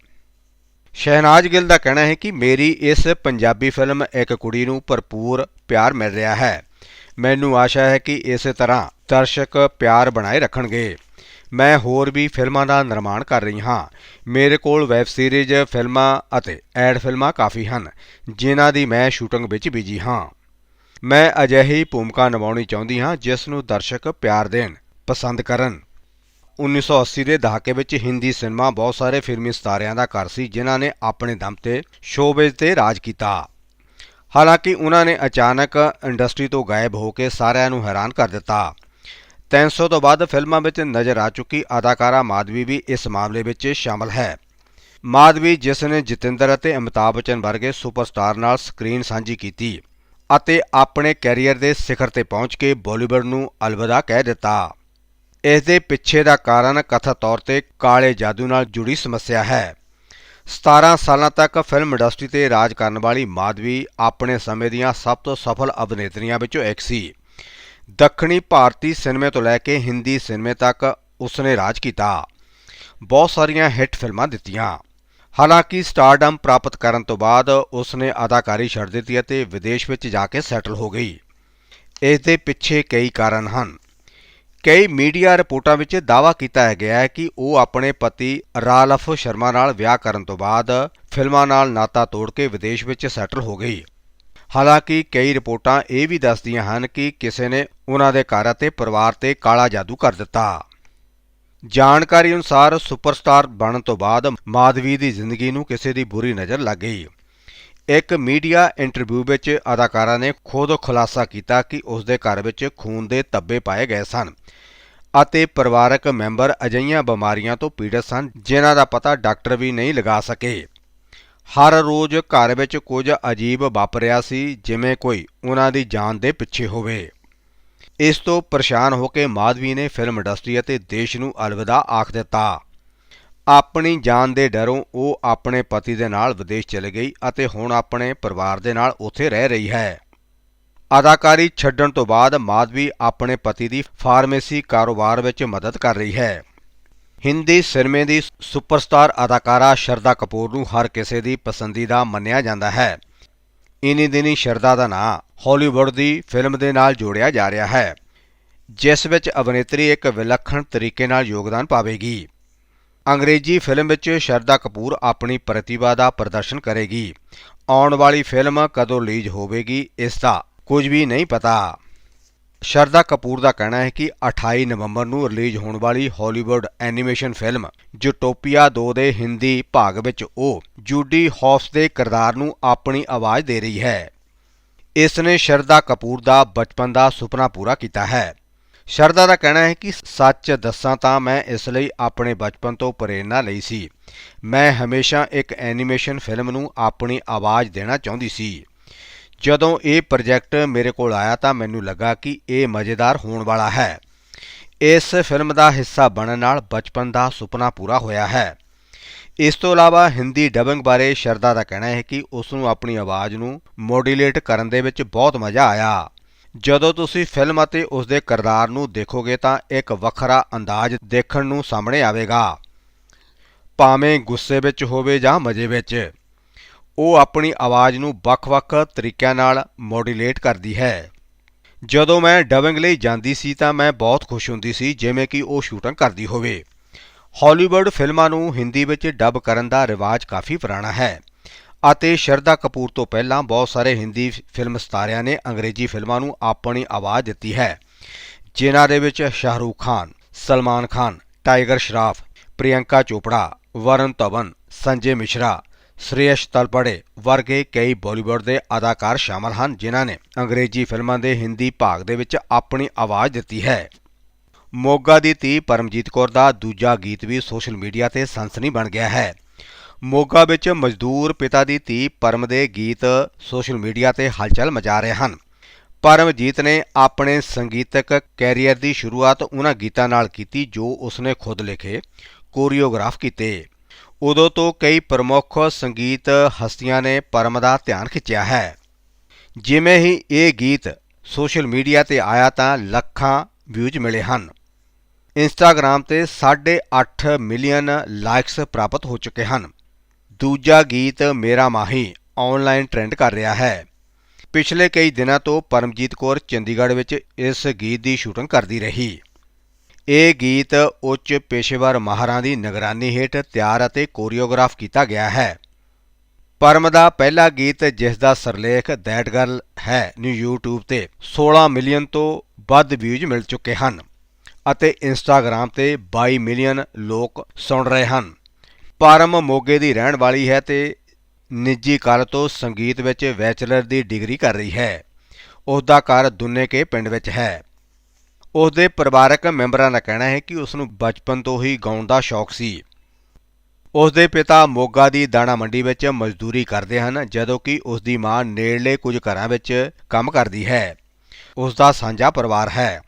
ਸ਼ਹਿਨਾਜ਼ ਗਿੱਲ ਦਾ ਕਹਿਣਾ ਹੈ ਕਿ ਮੇਰੀ ਇਸ ਪੰਜਾਬੀ ਫਿਲਮ ਇੱਕ ਕੁੜੀ ਨੂੰ ਭਰਪੂਰ ਪਿਆਰ ਮਿਲ ਰਿਹਾ ਹੈ। ਮੈਨੂੰ ਆਸ਼ਾ ਹੈ ਕਿ ਇਸੇ ਤਰ੍ਹਾਂ ਦਰਸ਼ਕ ਪਿਆਰ ਬਣਾਏ ਰੱਖਣਗੇ। ਮੈਂ ਹੋਰ ਵੀ ਫਿਲਮਾਂ ਦਾ ਨਿਰਮਾਣ ਕਰ ਰਹੀ ਹਾਂ। ਮੇਰੇ ਕੋਲ ਵੈਬ ਸੀਰੀਜ਼, ਫਿਲਮਾਂ ਅਤੇ ਐਡ ਫਿਲਮਾਂ ਕਾਫੀ ਹਨ, ਜਿਨ੍ਹਾਂ ਦੀ ਮੈਂ ਸ਼ੂਟਿੰਗ ਵਿੱਚ ਬਿਜ਼ੀ ਹਾਂ। ਮੈਂ ਅਜਿਹੀ ਭੂਮਿਕਾ ਨਿਭਾਉਣੀ ਚਾਹੁੰਦੀ ਹਾਂ, ਜਿਸ ਨੂੰ ਦਰਸ਼ਕ ਪਿਆਰ ਦੇਣ, ਪਸੰਦ ਕਰਨ। 1980 ਦੇ ਦਹਾਕੇ ਵਿੱਚ ਹਿੰਦੀ ਸਿਨੇਮਾ ਬਹੁਤ ਸਾਰੇ ਫਿਲਮੀ ਸਿਤਾਰਿਆਂ ਦਾ ਘਰ ਸੀ, ਜਿਨ੍ਹਾਂ ਨੇ ਆਪਣੇ ਦਮ ਤੇ ਸ਼ੋਬਿਜ਼ ਤੇ ਰਾਜ ਕੀਤਾ। ਹਾਲਾਂਕਿ ਉਹਨਾਂ ਨੇ ਅਚਾਨਕ ਇੰਡਸਟਰੀ ਤੋਂ ਗਾਇਬ ਹੋ ਕੇ ਸਾਰਿਆਂ ਨੂੰ ਹੈਰਾਨ ਕਰ ਦਿੱਤਾ। 300 ਤੋਂ ਵੱਧ ਫਿਲਮਾਂ ਵਿੱਚ ਨਜ਼ਰ ਆ ਚੁੱਕੀ ਅਦਾਕਾਰਾ ਮਾਧਵੀ ਵੀ ਇਸ ਮਾਮਲੇ ਵਿੱਚ ਸ਼ਾਮਲ ਹੈ। ਮਾਧਵੀ ਜਿਸ ਨੇ ਜਤਿੰਦਰ ਅਤੇ ਅਮਿਤਾਭ ਬੱਚਨ ਵਰਗੇ ਸੁਪਰਸਟਾਰ ਨਾਲ ਸਕਰੀਨ ਸਾਂਝੀ ਕੀਤੀ ਅਤੇ ਆਪਣੇ ਕੈਰੀਅਰ ਦੇ ਸਿਖਰ ਤੇ ਪਹੁੰਚ ਕੇ ਬਾਲੀਵੁੱਡ ਨੂੰ ਅਲਵਿਦਾ ਕਹਿ ਦਿੱਤਾ। ਇਸ ਦੇ ਪਿੱਛੇ ਦਾ ਕਾਰਨ ਕਥਾ ਤੌਰ ਤੇ ਕਾਲੇ ਜਾਦੂ ਨਾਲ ਜੁੜੀ ਸਮੱਸਿਆ ਹੈ। 17 ਸਾਲਾਂ ਤੱਕ ਫਿਲਮ ਇੰਡਸਟਰੀ ਤੇ ਰਾਜ ਕਰਨ ਵਾਲੀ ਮਾਧਵੀ ਆਪਣੇ ਸਮੇਂ ਦੀਆਂ ਸਭ ਤੋਂ ਸਫਲ ਅਭਿਨੇਤਰੀਆਂ ਵਿੱਚੋਂ ਇੱਕ ਸੀ। ਦੱਖਣੀ ਭਾਰਤੀ ਸਿਨੇਮੇ ਤੋਂ ਲੈ ਕੇ ਹਿੰਦੀ ਸਿਨੇਮੇ ਤੱਕ ਉਸਨੇ ਰਾਜ ਕੀਤਾ। ਬਹੁਤ ਸਾਰੀਆਂ ਹਿੱਟ ਫਿਲਮਾਂ ਦਿੱਤੀਆਂ। ਹਾਲਾਂਕਿ ਸਟਾਰਡਮ ਪ੍ਰਾਪਤ ਕਰਨ ਤੋਂ ਬਾਅਦ ਉਸਨੇ ਅਦਾਕਾਰੀ ਛੱਡ ਦਿੱਤੀ ਅਤੇ ਵਿਦੇਸ਼ ਵਿੱਚ ਜਾ ਕੇ ਸੈਟਲ ਹੋ ਗਈ। ਇਸ ਦੇ ਪਿੱਛੇ ਕਈ ਕਾਰਨ ਹਨ। ਕਈ ਮੀਡੀਆ ਰਿਪੋਰਟਾਂ ਵਿੱਚ ਦਾਅਵਾ ਕੀਤਾ ਗਿਆ ਹੈ ਕਿ ਉਹ ਆਪਣੇ ਪਤੀ ਰਾਲਫ ਸ਼ਰਮਾ ਨਾਲ ਵਿਆਹ ਕਰਨ ਤੋਂ ਬਾਅਦ ਫਿਲਮਾਂ ਨਾਲ ਨਾਤਾ ਤੋੜ ਕੇ ਵਿਦੇਸ਼ ਵਿੱਚ ਸੈਟਲ ਹੋ ਗਈ। ਹਾਲਾਂਕਿ ਕਈ ਰਿਪੋਰਟਾਂ ਇਹ ਵੀ ਦੱਸਦੀਆਂ ਹਨ ਕਿ ਕਿਸੇ ਨੇ ਉਹਨਾਂ ਦੇ ਘਰ ਅਤੇ ਪਰਿਵਾਰ ਤੇ ਕਾਲਾ ਜਾਦੂ ਕਰ ਦਿੱਤਾ। ਜਾਣਕਾਰੀ ਅਨੁਸਾਰ ਸੁਪਰਸਟਾਰ ਬਣਨ ਤੋਂ ਬਾਅਦ ਮਾਧਵੀ ਦੀ ਜ਼ਿੰਦਗੀ ਨੂੰ ਕਿਸੇ ਦੀ ਬੁਰੀ ਨਜ਼ਰ ਲੱਗ ਗਈ। ਇੱਕ ਮੀਡੀਆ ਇੰਟਰਵਿਊ ਵਿੱਚ ਅਦਾਕਾਰਾ ਨੇ ਖੁਦ ਖੁਲਾਸਾ ਕੀਤਾ ਕਿ ਉਸ ਦੇ ਘਰ ਵਿੱਚ ਖੂਨ ਦੇ ਧੱਬੇ ਪਾਏ ਗਏ ਸਨ ਅਤੇ ਪਰਿਵਾਰਕ ਮੈਂਬਰ ਅਜਿਹੀਆਂ ਬਿਮਾਰੀਆਂ ਤੋਂ ਪੀੜਤ ਸਨ ਜਿਨ੍ਹਾਂ ਦਾ ਪਤਾ ਡਾਕਟਰ ਵੀ ਨਹੀਂ ਲਗਾ ਸਕੇ। ਹਰ ਰੋਜ਼ ਘਰ ਵਿੱਚ ਕੁਝ ਅਜੀਬ ਵਾਪਰਿਆ ਸੀ, ਜਿਵੇਂ ਕੋਈ ਉਹਨਾਂ ਦੀ ਜਾਨ ਦੇ ਪਿੱਛੇ ਹੋਵੇ। ਇਸ ਤੋਂ ਪਰੇਸ਼ਾਨ ਹੋ ਕੇ ਮਾਧਵੀ ਨੇ ਫਿਲਮ ਇੰਡਸਟਰੀ ਅਤੇ ਦੇਸ਼ ਨੂੰ ਅਲਵਿਦਾ ਆਖ ਦਿੱਤਾ। ਆਪਣੀ ਜਾਨ ਦੇ ਡਰੋਂ ਉਹ ਆਪਣੇ ਪਤੀ ਦੇ ਨਾਲ ਵਿਦੇਸ਼ ਚਲੇ ਗਈ ਅਤੇ ਹੁਣ ਆਪਣੇ ਪਰਿਵਾਰ ਦੇ ਨਾਲ ਉੱਥੇ ਰਹਿ ਰਹੀ ਹੈ। ਅਦਾਕਾਰੀ ਛੱਡਣ ਤੋਂ ਬਾਅਦ ਮਾਧਵੀ ਆਪਣੇ ਪਤੀ ਦੀ ਫਾਰਮੇਸੀ ਕਾਰੋਬਾਰ ਵਿੱਚ ਮਦਦ ਕਰ ਰਹੀ ਹੈ। ਹਿੰਦੀ ਸਿਨੇਮੇ ਦੀ ਸੁਪਰਸਟਾਰ ਅਦਾਕਾਰਾ ਸ਼ਰਦਾ ਕਪੂਰ ਨੂੰ ਹਰ ਕਿਸੇ ਦੀ ਪਸੰਦੀਦਾ ਮੰਨਿਆ ਜਾਂਦਾ ਹੈ। ਇਨੀ ਦਿਨੀ ਸ਼ਰਦਾ ਦਾ ਨਾਂ ਹਾਲੀਵੁੱਡ ਦੀ ਫਿਲਮ ਦੇ ਨਾਲ ਜੋੜਿਆ ਜਾ ਰਿਹਾ ਹੈ, ਜਿਸ ਵਿੱਚ ਅਭਿਨੇਤਰੀ ਇੱਕ ਵਿਲੱਖਣ ਤਰੀਕੇ ਨਾਲ ਯੋਗਦਾਨ ਪਾਵੇਗੀ। ਅੰਗਰੇਜ਼ੀ ਫਿਲਮ ਵਿੱਚ ਸ਼ਰਦਾ ਕਪੂਰ ਆਪਣੀ ਪ੍ਰਤਿਭਾ ਦਾ ਪ੍ਰਦਰਸ਼ਨ ਕਰੇਗੀ। ਆਉਣ ਵਾਲੀ ਫਿਲਮ ਕਦੋਂ ਰਿਲੀਜ਼ ਹੋਵੇਗੀ, ਇਸ ਦਾ ਕੁਝ ਵੀ ਨਹੀਂ ਪਤਾ। ਸ਼ਰਦਾ ਕਪੂਰ ਦਾ ਕਹਿਣਾ ਹੈ ਕਿ 28 ਨਵੰਬਰ ਨੂੰ ਰਿਲੀਜ਼ ਹੋਣ ਵਾਲੀ ਹਾਲੀਵੁੱਡ ਐਨੀਮੇਸ਼ਨ ਫਿਲਮ ਜੂਟੋਪੀਆ 2 ਦੇ ਹਿੰਦੀ ਭਾਗ ਵਿੱਚ ਉਹ ਜੂਡੀ ਹੌਫਸ ਦੇ ਕਿਰਦਾਰ ਨੂੰ ਆਪਣੀ ਆਵਾਜ਼ ਦੇ ਰਹੀ ਹੈ। ਇਸ ਨੇ ਸ਼ਰਦਾ ਕਪੂਰ ਦਾ ਬਚਪਨ ਦਾ ਸੁਪਨਾ ਪੂਰਾ ਕੀਤਾ ਹੈ। ਸ਼ਰਦਾ ਦਾ ਕਹਿਣਾ ਹੈ ਕਿ ਸੱਚ ਦੱਸਾਂ ਤਾਂ ਮੈਂ ਇਸ ਲਈ ਆਪਣੇ ਬਚਪਨ ਤੋਂ ਪ੍ਰੇਰਣਾ ਲਈ ਸੀ। ਮੈਂ ਹਮੇਸ਼ਾ ਇੱਕ ਐਨੀਮੇਸ਼ਨ ਫਿਲਮ ਨੂੰ ਆਪਣੀ ਆਵਾਜ਼ ਦੇਣਾ ਚਾਹੁੰਦੀ ਸੀ। ਜਦੋਂ ਇਹ ਪ੍ਰੋਜੈਕਟ ਮੇਰੇ ਕੋਲ ਆਇਆ ਤਾਂ ਮੈਨੂੰ ਲੱਗਾ ਕਿ ਇਹ ਮਜ਼ੇਦਾਰ ਹੋਣ ਵਾਲਾ ਹੈ। ਇਸ ਫਿਲਮ ਦਾ ਹਿੱਸਾ ਬਣਨ ਨਾਲ ਬਚਪਨ ਦਾ ਸੁਪਨਾ ਪੂਰਾ ਹੋਇਆ ਹੈ। ਇਸ ਤੋਂ ਇਲਾਵਾ ਹਿੰਦੀ ਡਬਿੰਗ ਬਾਰੇ ਸ਼ਰਦਾ ਦਾ ਕਹਿਣਾ ਹੈ ਕਿ ਉਸ ਨੂੰ ਆਪਣੀ ਆਵਾਜ਼ ਨੂੰ ਮੋਡੂਲੇਟ ਕਰਨ ਦੇ ਵਿੱਚ ਬਹੁਤ ਮਜ਼ਾ ਆਇਆ। ਜਦੋਂ ਤੁਸੀਂ ਫਿਲਮ ਅਤੇ ਉਸ ਦੇ ਕਿਰਦਾਰ ਨੂੰ ਦੇਖੋਗੇ ਤਾਂ ਇੱਕ ਵੱਖਰਾ ਅੰਦਾਜ਼ ਦੇਖਣ ਨੂੰ ਸਾਹਮਣੇ ਆਵੇਗਾ। ਭਾਵੇਂ ਗੁੱਸੇ ਵਿੱਚ ਹੋਵੇ ਜਾਂ ਮਜ਼ੇ ਵਿੱਚ, ਉਹ ਆਪਣੀ ਆਵਾਜ਼ ਨੂੰ ਵੱਖ-ਵੱਖ ਤਰੀਕਿਆਂ ਨਾਲ ਮੋਡੂਲੇਟ ਕਰਦੀ ਹੈ। ਜਦੋਂ ਮੈਂ ਡਬਿੰਗ ਲਈ ਜਾਂਦੀ ਸੀ ਤਾਂ ਮੈਂ ਬਹੁਤ ਖੁਸ਼ ਹੁੰਦੀ ਸੀ, ਜਿਵੇਂ ਕਿ ਉਹ ਸ਼ੂਟਿੰਗ ਕਰਦੀ ਹੋਵੇ। ਹਾਲੀਵੁੱਡ ਫਿਲਮਾਂ ਨੂੰ ਹਿੰਦੀ ਵਿੱਚ ਡਬ ਕਰਨ ਦਾ ਰਿਵਾਜ ਕਾਫੀ ਪੁਰਾਣਾ ਹੈ। ਅਤੇ ਸ਼ਰਦਾ ਕਪੂਰ ਤੋਂ ਪਹਿਲਾਂ ਬਹੁਤ ਸਾਰੇ ਹਿੰਦੀ ਫਿਲਮ ਸਤਾਰਿਆਂ ਨੇ ਅੰਗਰੇਜ਼ੀ ਫਿਲਮਾਂ ਨੂੰ ਆਪਣੀ ਆਵਾਜ਼ ਦਿੱਤੀ ਹੈ। ਜਿਨ੍ਹਾਂ ਦੇ ਵਿੱਚ ਸ਼ਾਹਰੂਖ ਖਾਨ, ਸਲਮਾਨ ਖਾਨ, ਟਾਈਗਰ ਸ਼ਰਾਫ, ਪ੍ਰਿਯੰਕਾ ਚੋਪੜਾ, ਵਰਨ ਧਵਨ, ਸੰਜੇ ਮਿਸ਼ਰਾ, ਸ਼੍ਰੇਯਸ ਤਲਪੜੇ ਵਰਗੇ ਕਈ ਬਾਲੀਵੁੱਡ ਦੇ ਅਦਾਕਾਰ ਸ਼ਾਮਲ ਹਨ, ਜਿਨ੍ਹਾਂ ਨੇ ਅੰਗਰੇਜ਼ੀ ਫਿਲਮਾਂ ਦੇ ਹਿੰਦੀ ਭਾਗ ਦੇ ਵਿੱਚ ਆਪਣੀ ਆਵਾਜ਼ ਦਿੱਤੀ ਹੈ। ਮੋਗਾ ਦੀ ਧੀ ਪਰਮਜੀਤ ਕੌਰ ਦਾ ਦੂਜਾ ਗੀਤ ਵੀ ਸੋਸ਼ਲ ਮੀਡੀਆ ਤੇ ਸਨਸਨੀ ਬਣ ਗਿਆ ਹੈ। ਮੋਗਾ ਵਿੱਚ ਮਜ਼ਦੂਰ ਪਿਤਾ ਦੀ ਧੀ ਪਰਮ ਦੇ ਗੀਤ ਸੋਸ਼ਲ ਮੀਡੀਆ ਤੇ ਹਲਚਲ ਮਚਾ ਰਹੇ ਹਨ। ਪਰਮਜੀਤ ਨੇ ਆਪਣੇ ਸੰਗੀਤਕ ਕੈਰੀਅਰ ਦੀ ਸ਼ੁਰੂਆਤ ਉਹਨਾਂ ਗੀਤਾਂ ਨਾਲ ਕੀਤੀ ਜੋ ਉਸਨੇ ਖੁਦ ਲਿਖੇ, ਕੋਰੀਓਗ੍ਰਾਫ ਕੀਤੇ। ਉਦੋਂ ਤੋਂ ਕਈ ਪ੍ਰਮੁੱਖ ਸੰਗੀਤ ਹਸਤੀਆਂ ਨੇ ਪਰਮ ਦਾ ਧਿਆਨ ਖਿੱਚਿਆ ਹੈ। ਜਿਵੇਂ ਹੀ ਇਹ ਗੀਤ ਸੋਸ਼ਲ ਮੀਡੀਆ ਤੇ ਆਇਆ ਤਾਂ ਲੱਖਾਂ ਵਿਊਜ਼ ਮਿਲੇ ਹਨ। ਇੰਸਟਾਗ੍ਰam ਤੇ 8.5 ਮਿਲੀਅਨ ਲਾਈਕਸ ਪ੍ਰਾਪਤ ਹੋ ਚੁੱਕੇ ਹਨ। ਦੂਜਾ ਗੀਤ ਮੇਰਾ ਮਾਹੀ ਆਨਲਾਈਨ ਟ੍ਰੈਂਡ ਕਰ ਰਿਹਾ ਹੈ। ਪਿਛਲੇ ਕਈ ਦਿਨਾਂ ਤੋਂ ਪਰਮਜੀਤ ਕੌਰ ਚੰਡੀਗੜ੍ਹ ਵਿੱਚ ਇਸ ਗੀਤ ਦੀ ਸ਼ੂਟਿੰਗ ਕਰਦੀ ਰਹੀ। ਇਹ ਗੀਤ ਉੱਚ ਪੇਸ਼ੇਵਰ ਮਾਹਰਾਂ ਦੀ ਨਿਗਰਾਨੀ ਹੇਠ ਤਿਆਰ ਅਤੇ ਕੋਰੀਓਗ੍ਰਾਫ ਕੀਤਾ ਗਿਆ ਹੈ। ਪਰਮ ਦਾ ਪਹਿਲਾ ਗੀਤ ਜਿਸ ਦਾ ਸਰਲੇਖ ਦੈਟ ਗਰਲ ਹੈ ਨਿਊ YouTube ਤੇ 16 ਮਿਲੀਅਨ ਤੋਂ ਵੱਧ ਵਿਊਜ਼ ਮਿਲ ਚੁੱਕੇ ਹਨ ਅਤੇ ਇੰਸਟਾਗ੍ਰam ਤੇ 22 ਮਿਲੀਅਨ ਲੋਕ ਸੁਣ ਰਹੇ ਹਨ। ਪਰਮ ਮੋਗੇ ਦੀ ਰਹਿਣ ਵਾਲੀ ਹੈ ਤੇ ਨਿੱਜੀ ਕਾਲ ਤੋਂ ਸੰਗੀਤ ਵਿੱਚ ਬੈਚਲਰ ਦੀ ਡਿਗਰੀ ਕਰ ਰਹੀ ਹੈ। ਉਸ ਦਾ ਘਰ ਦੁੰਨੇਕੇ ਪਿੰਡ ਵਿੱਚ ਹੈ। ਉਸ ਦੇ ਪਰਿਵਾਰਕ ਮੈਂਬਰਾਂ ਦਾ ਕਹਿਣਾ ਹੈ ਕਿ ਉਸ ਨੂੰ ਬਚਪਨ ਤੋਂ ਹੀ ਗਾਉਣ ਦਾ ਸ਼ੌਕ ਸੀ। ਉਸ ਦੇ ਪਿਤਾ ਮੋਗਾ ਦੀ ਦਾਣਾ ਮੰਡੀ ਵਿੱਚ ਮਜ਼ਦੂਰੀ ਕਰਦੇ ਹਨ, ਜਦੋਂ ਕਿ ਉਸ ਦੀ ਮਾਂ ਨੇੜਲੇ ਕੁਝ ਘਰਾਂ ਵਿੱਚ ਕੰਮ ਕਰਦੀ ਹੈ। ਉਸ ਦਾ ਸਾਂਝਾ ਪਰਿਵਾਰ ਹੈ।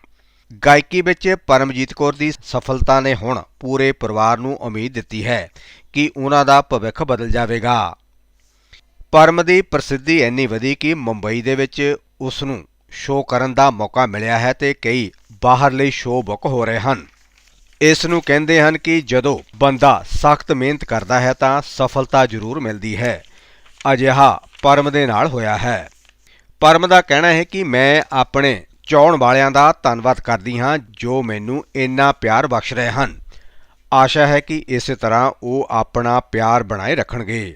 ਗਾਇਕੀ ਵਿੱਚ ਪਰਮਜੀਤ ਕੌਰ ਦੀ ਸਫਲਤਾ ਨੇ ਹੁਣ ਪੂਰੇ ਪਰਿਵਾਰ ਨੂੰ ਉਮੀਦ ਦਿੱਤੀ ਹੈ ਕਿ ਉਹਨਾਂ ਦਾ ਭਵਿੱਖ ਬਦਲ ਜਾਵੇਗਾ। ਪਰਮ ਦੀ ਪ੍ਰਸਿੱਧੀ ਇੰਨੀ ਵਧੀ ਕਿ ਮੁੰਬਈ ਦੇ ਵਿੱਚ ਉਸ ਨੂੰ ਸ਼ੋਅ ਕਰਨ ਦਾ ਮੌਕਾ ਮਿਲਿਆ ਹੈ ਤੇ ਕਈ ਬਾਹਰਲੇ ਸ਼ੋਅ ਬੁੱਕ ਹੋ ਰਹੇ ਹਨ। ਇਸ ਨੂੰ ਕਹਿੰਦੇ ਹਨ ਕਿ ਜਦੋਂ ਬੰਦਾ ਸਖਤ ਮਿਹਨਤ ਕਰਦਾ ਹੈ ਤਾਂ ਸਫਲਤਾ ਜ਼ਰੂਰ ਮਿਲਦੀ ਹੈ। ਅਜਿਹਾ ਪਰਮ ਦੇ ਨਾਲ ਹੋਇਆ ਹੈ। ਪਰਮ ਦਾ ਕਹਿਣਾ ਹੈ ਕਿ ਮੈਂ ਆਪਣੇ ਚਾਹਣ ਵਾਲਿਆਂ ਦਾ ਧੰਨਵਾਦ ਕਰਦੀ ਹਾਂ ਜੋ ਮੈਨੂੰ ਇੰਨਾ ਪਿਆਰ ਬਖਸ਼ ਰਹੇ ਹਨ। ਆਸ਼ਾ ਹੈ ਕਿ ਇਸੇ ਤਰ੍ਹਾਂ ਉਹ ਆਪਣਾ ਪਿਆਰ ਬਣਾਏ ਰੱਖਣਗੇ।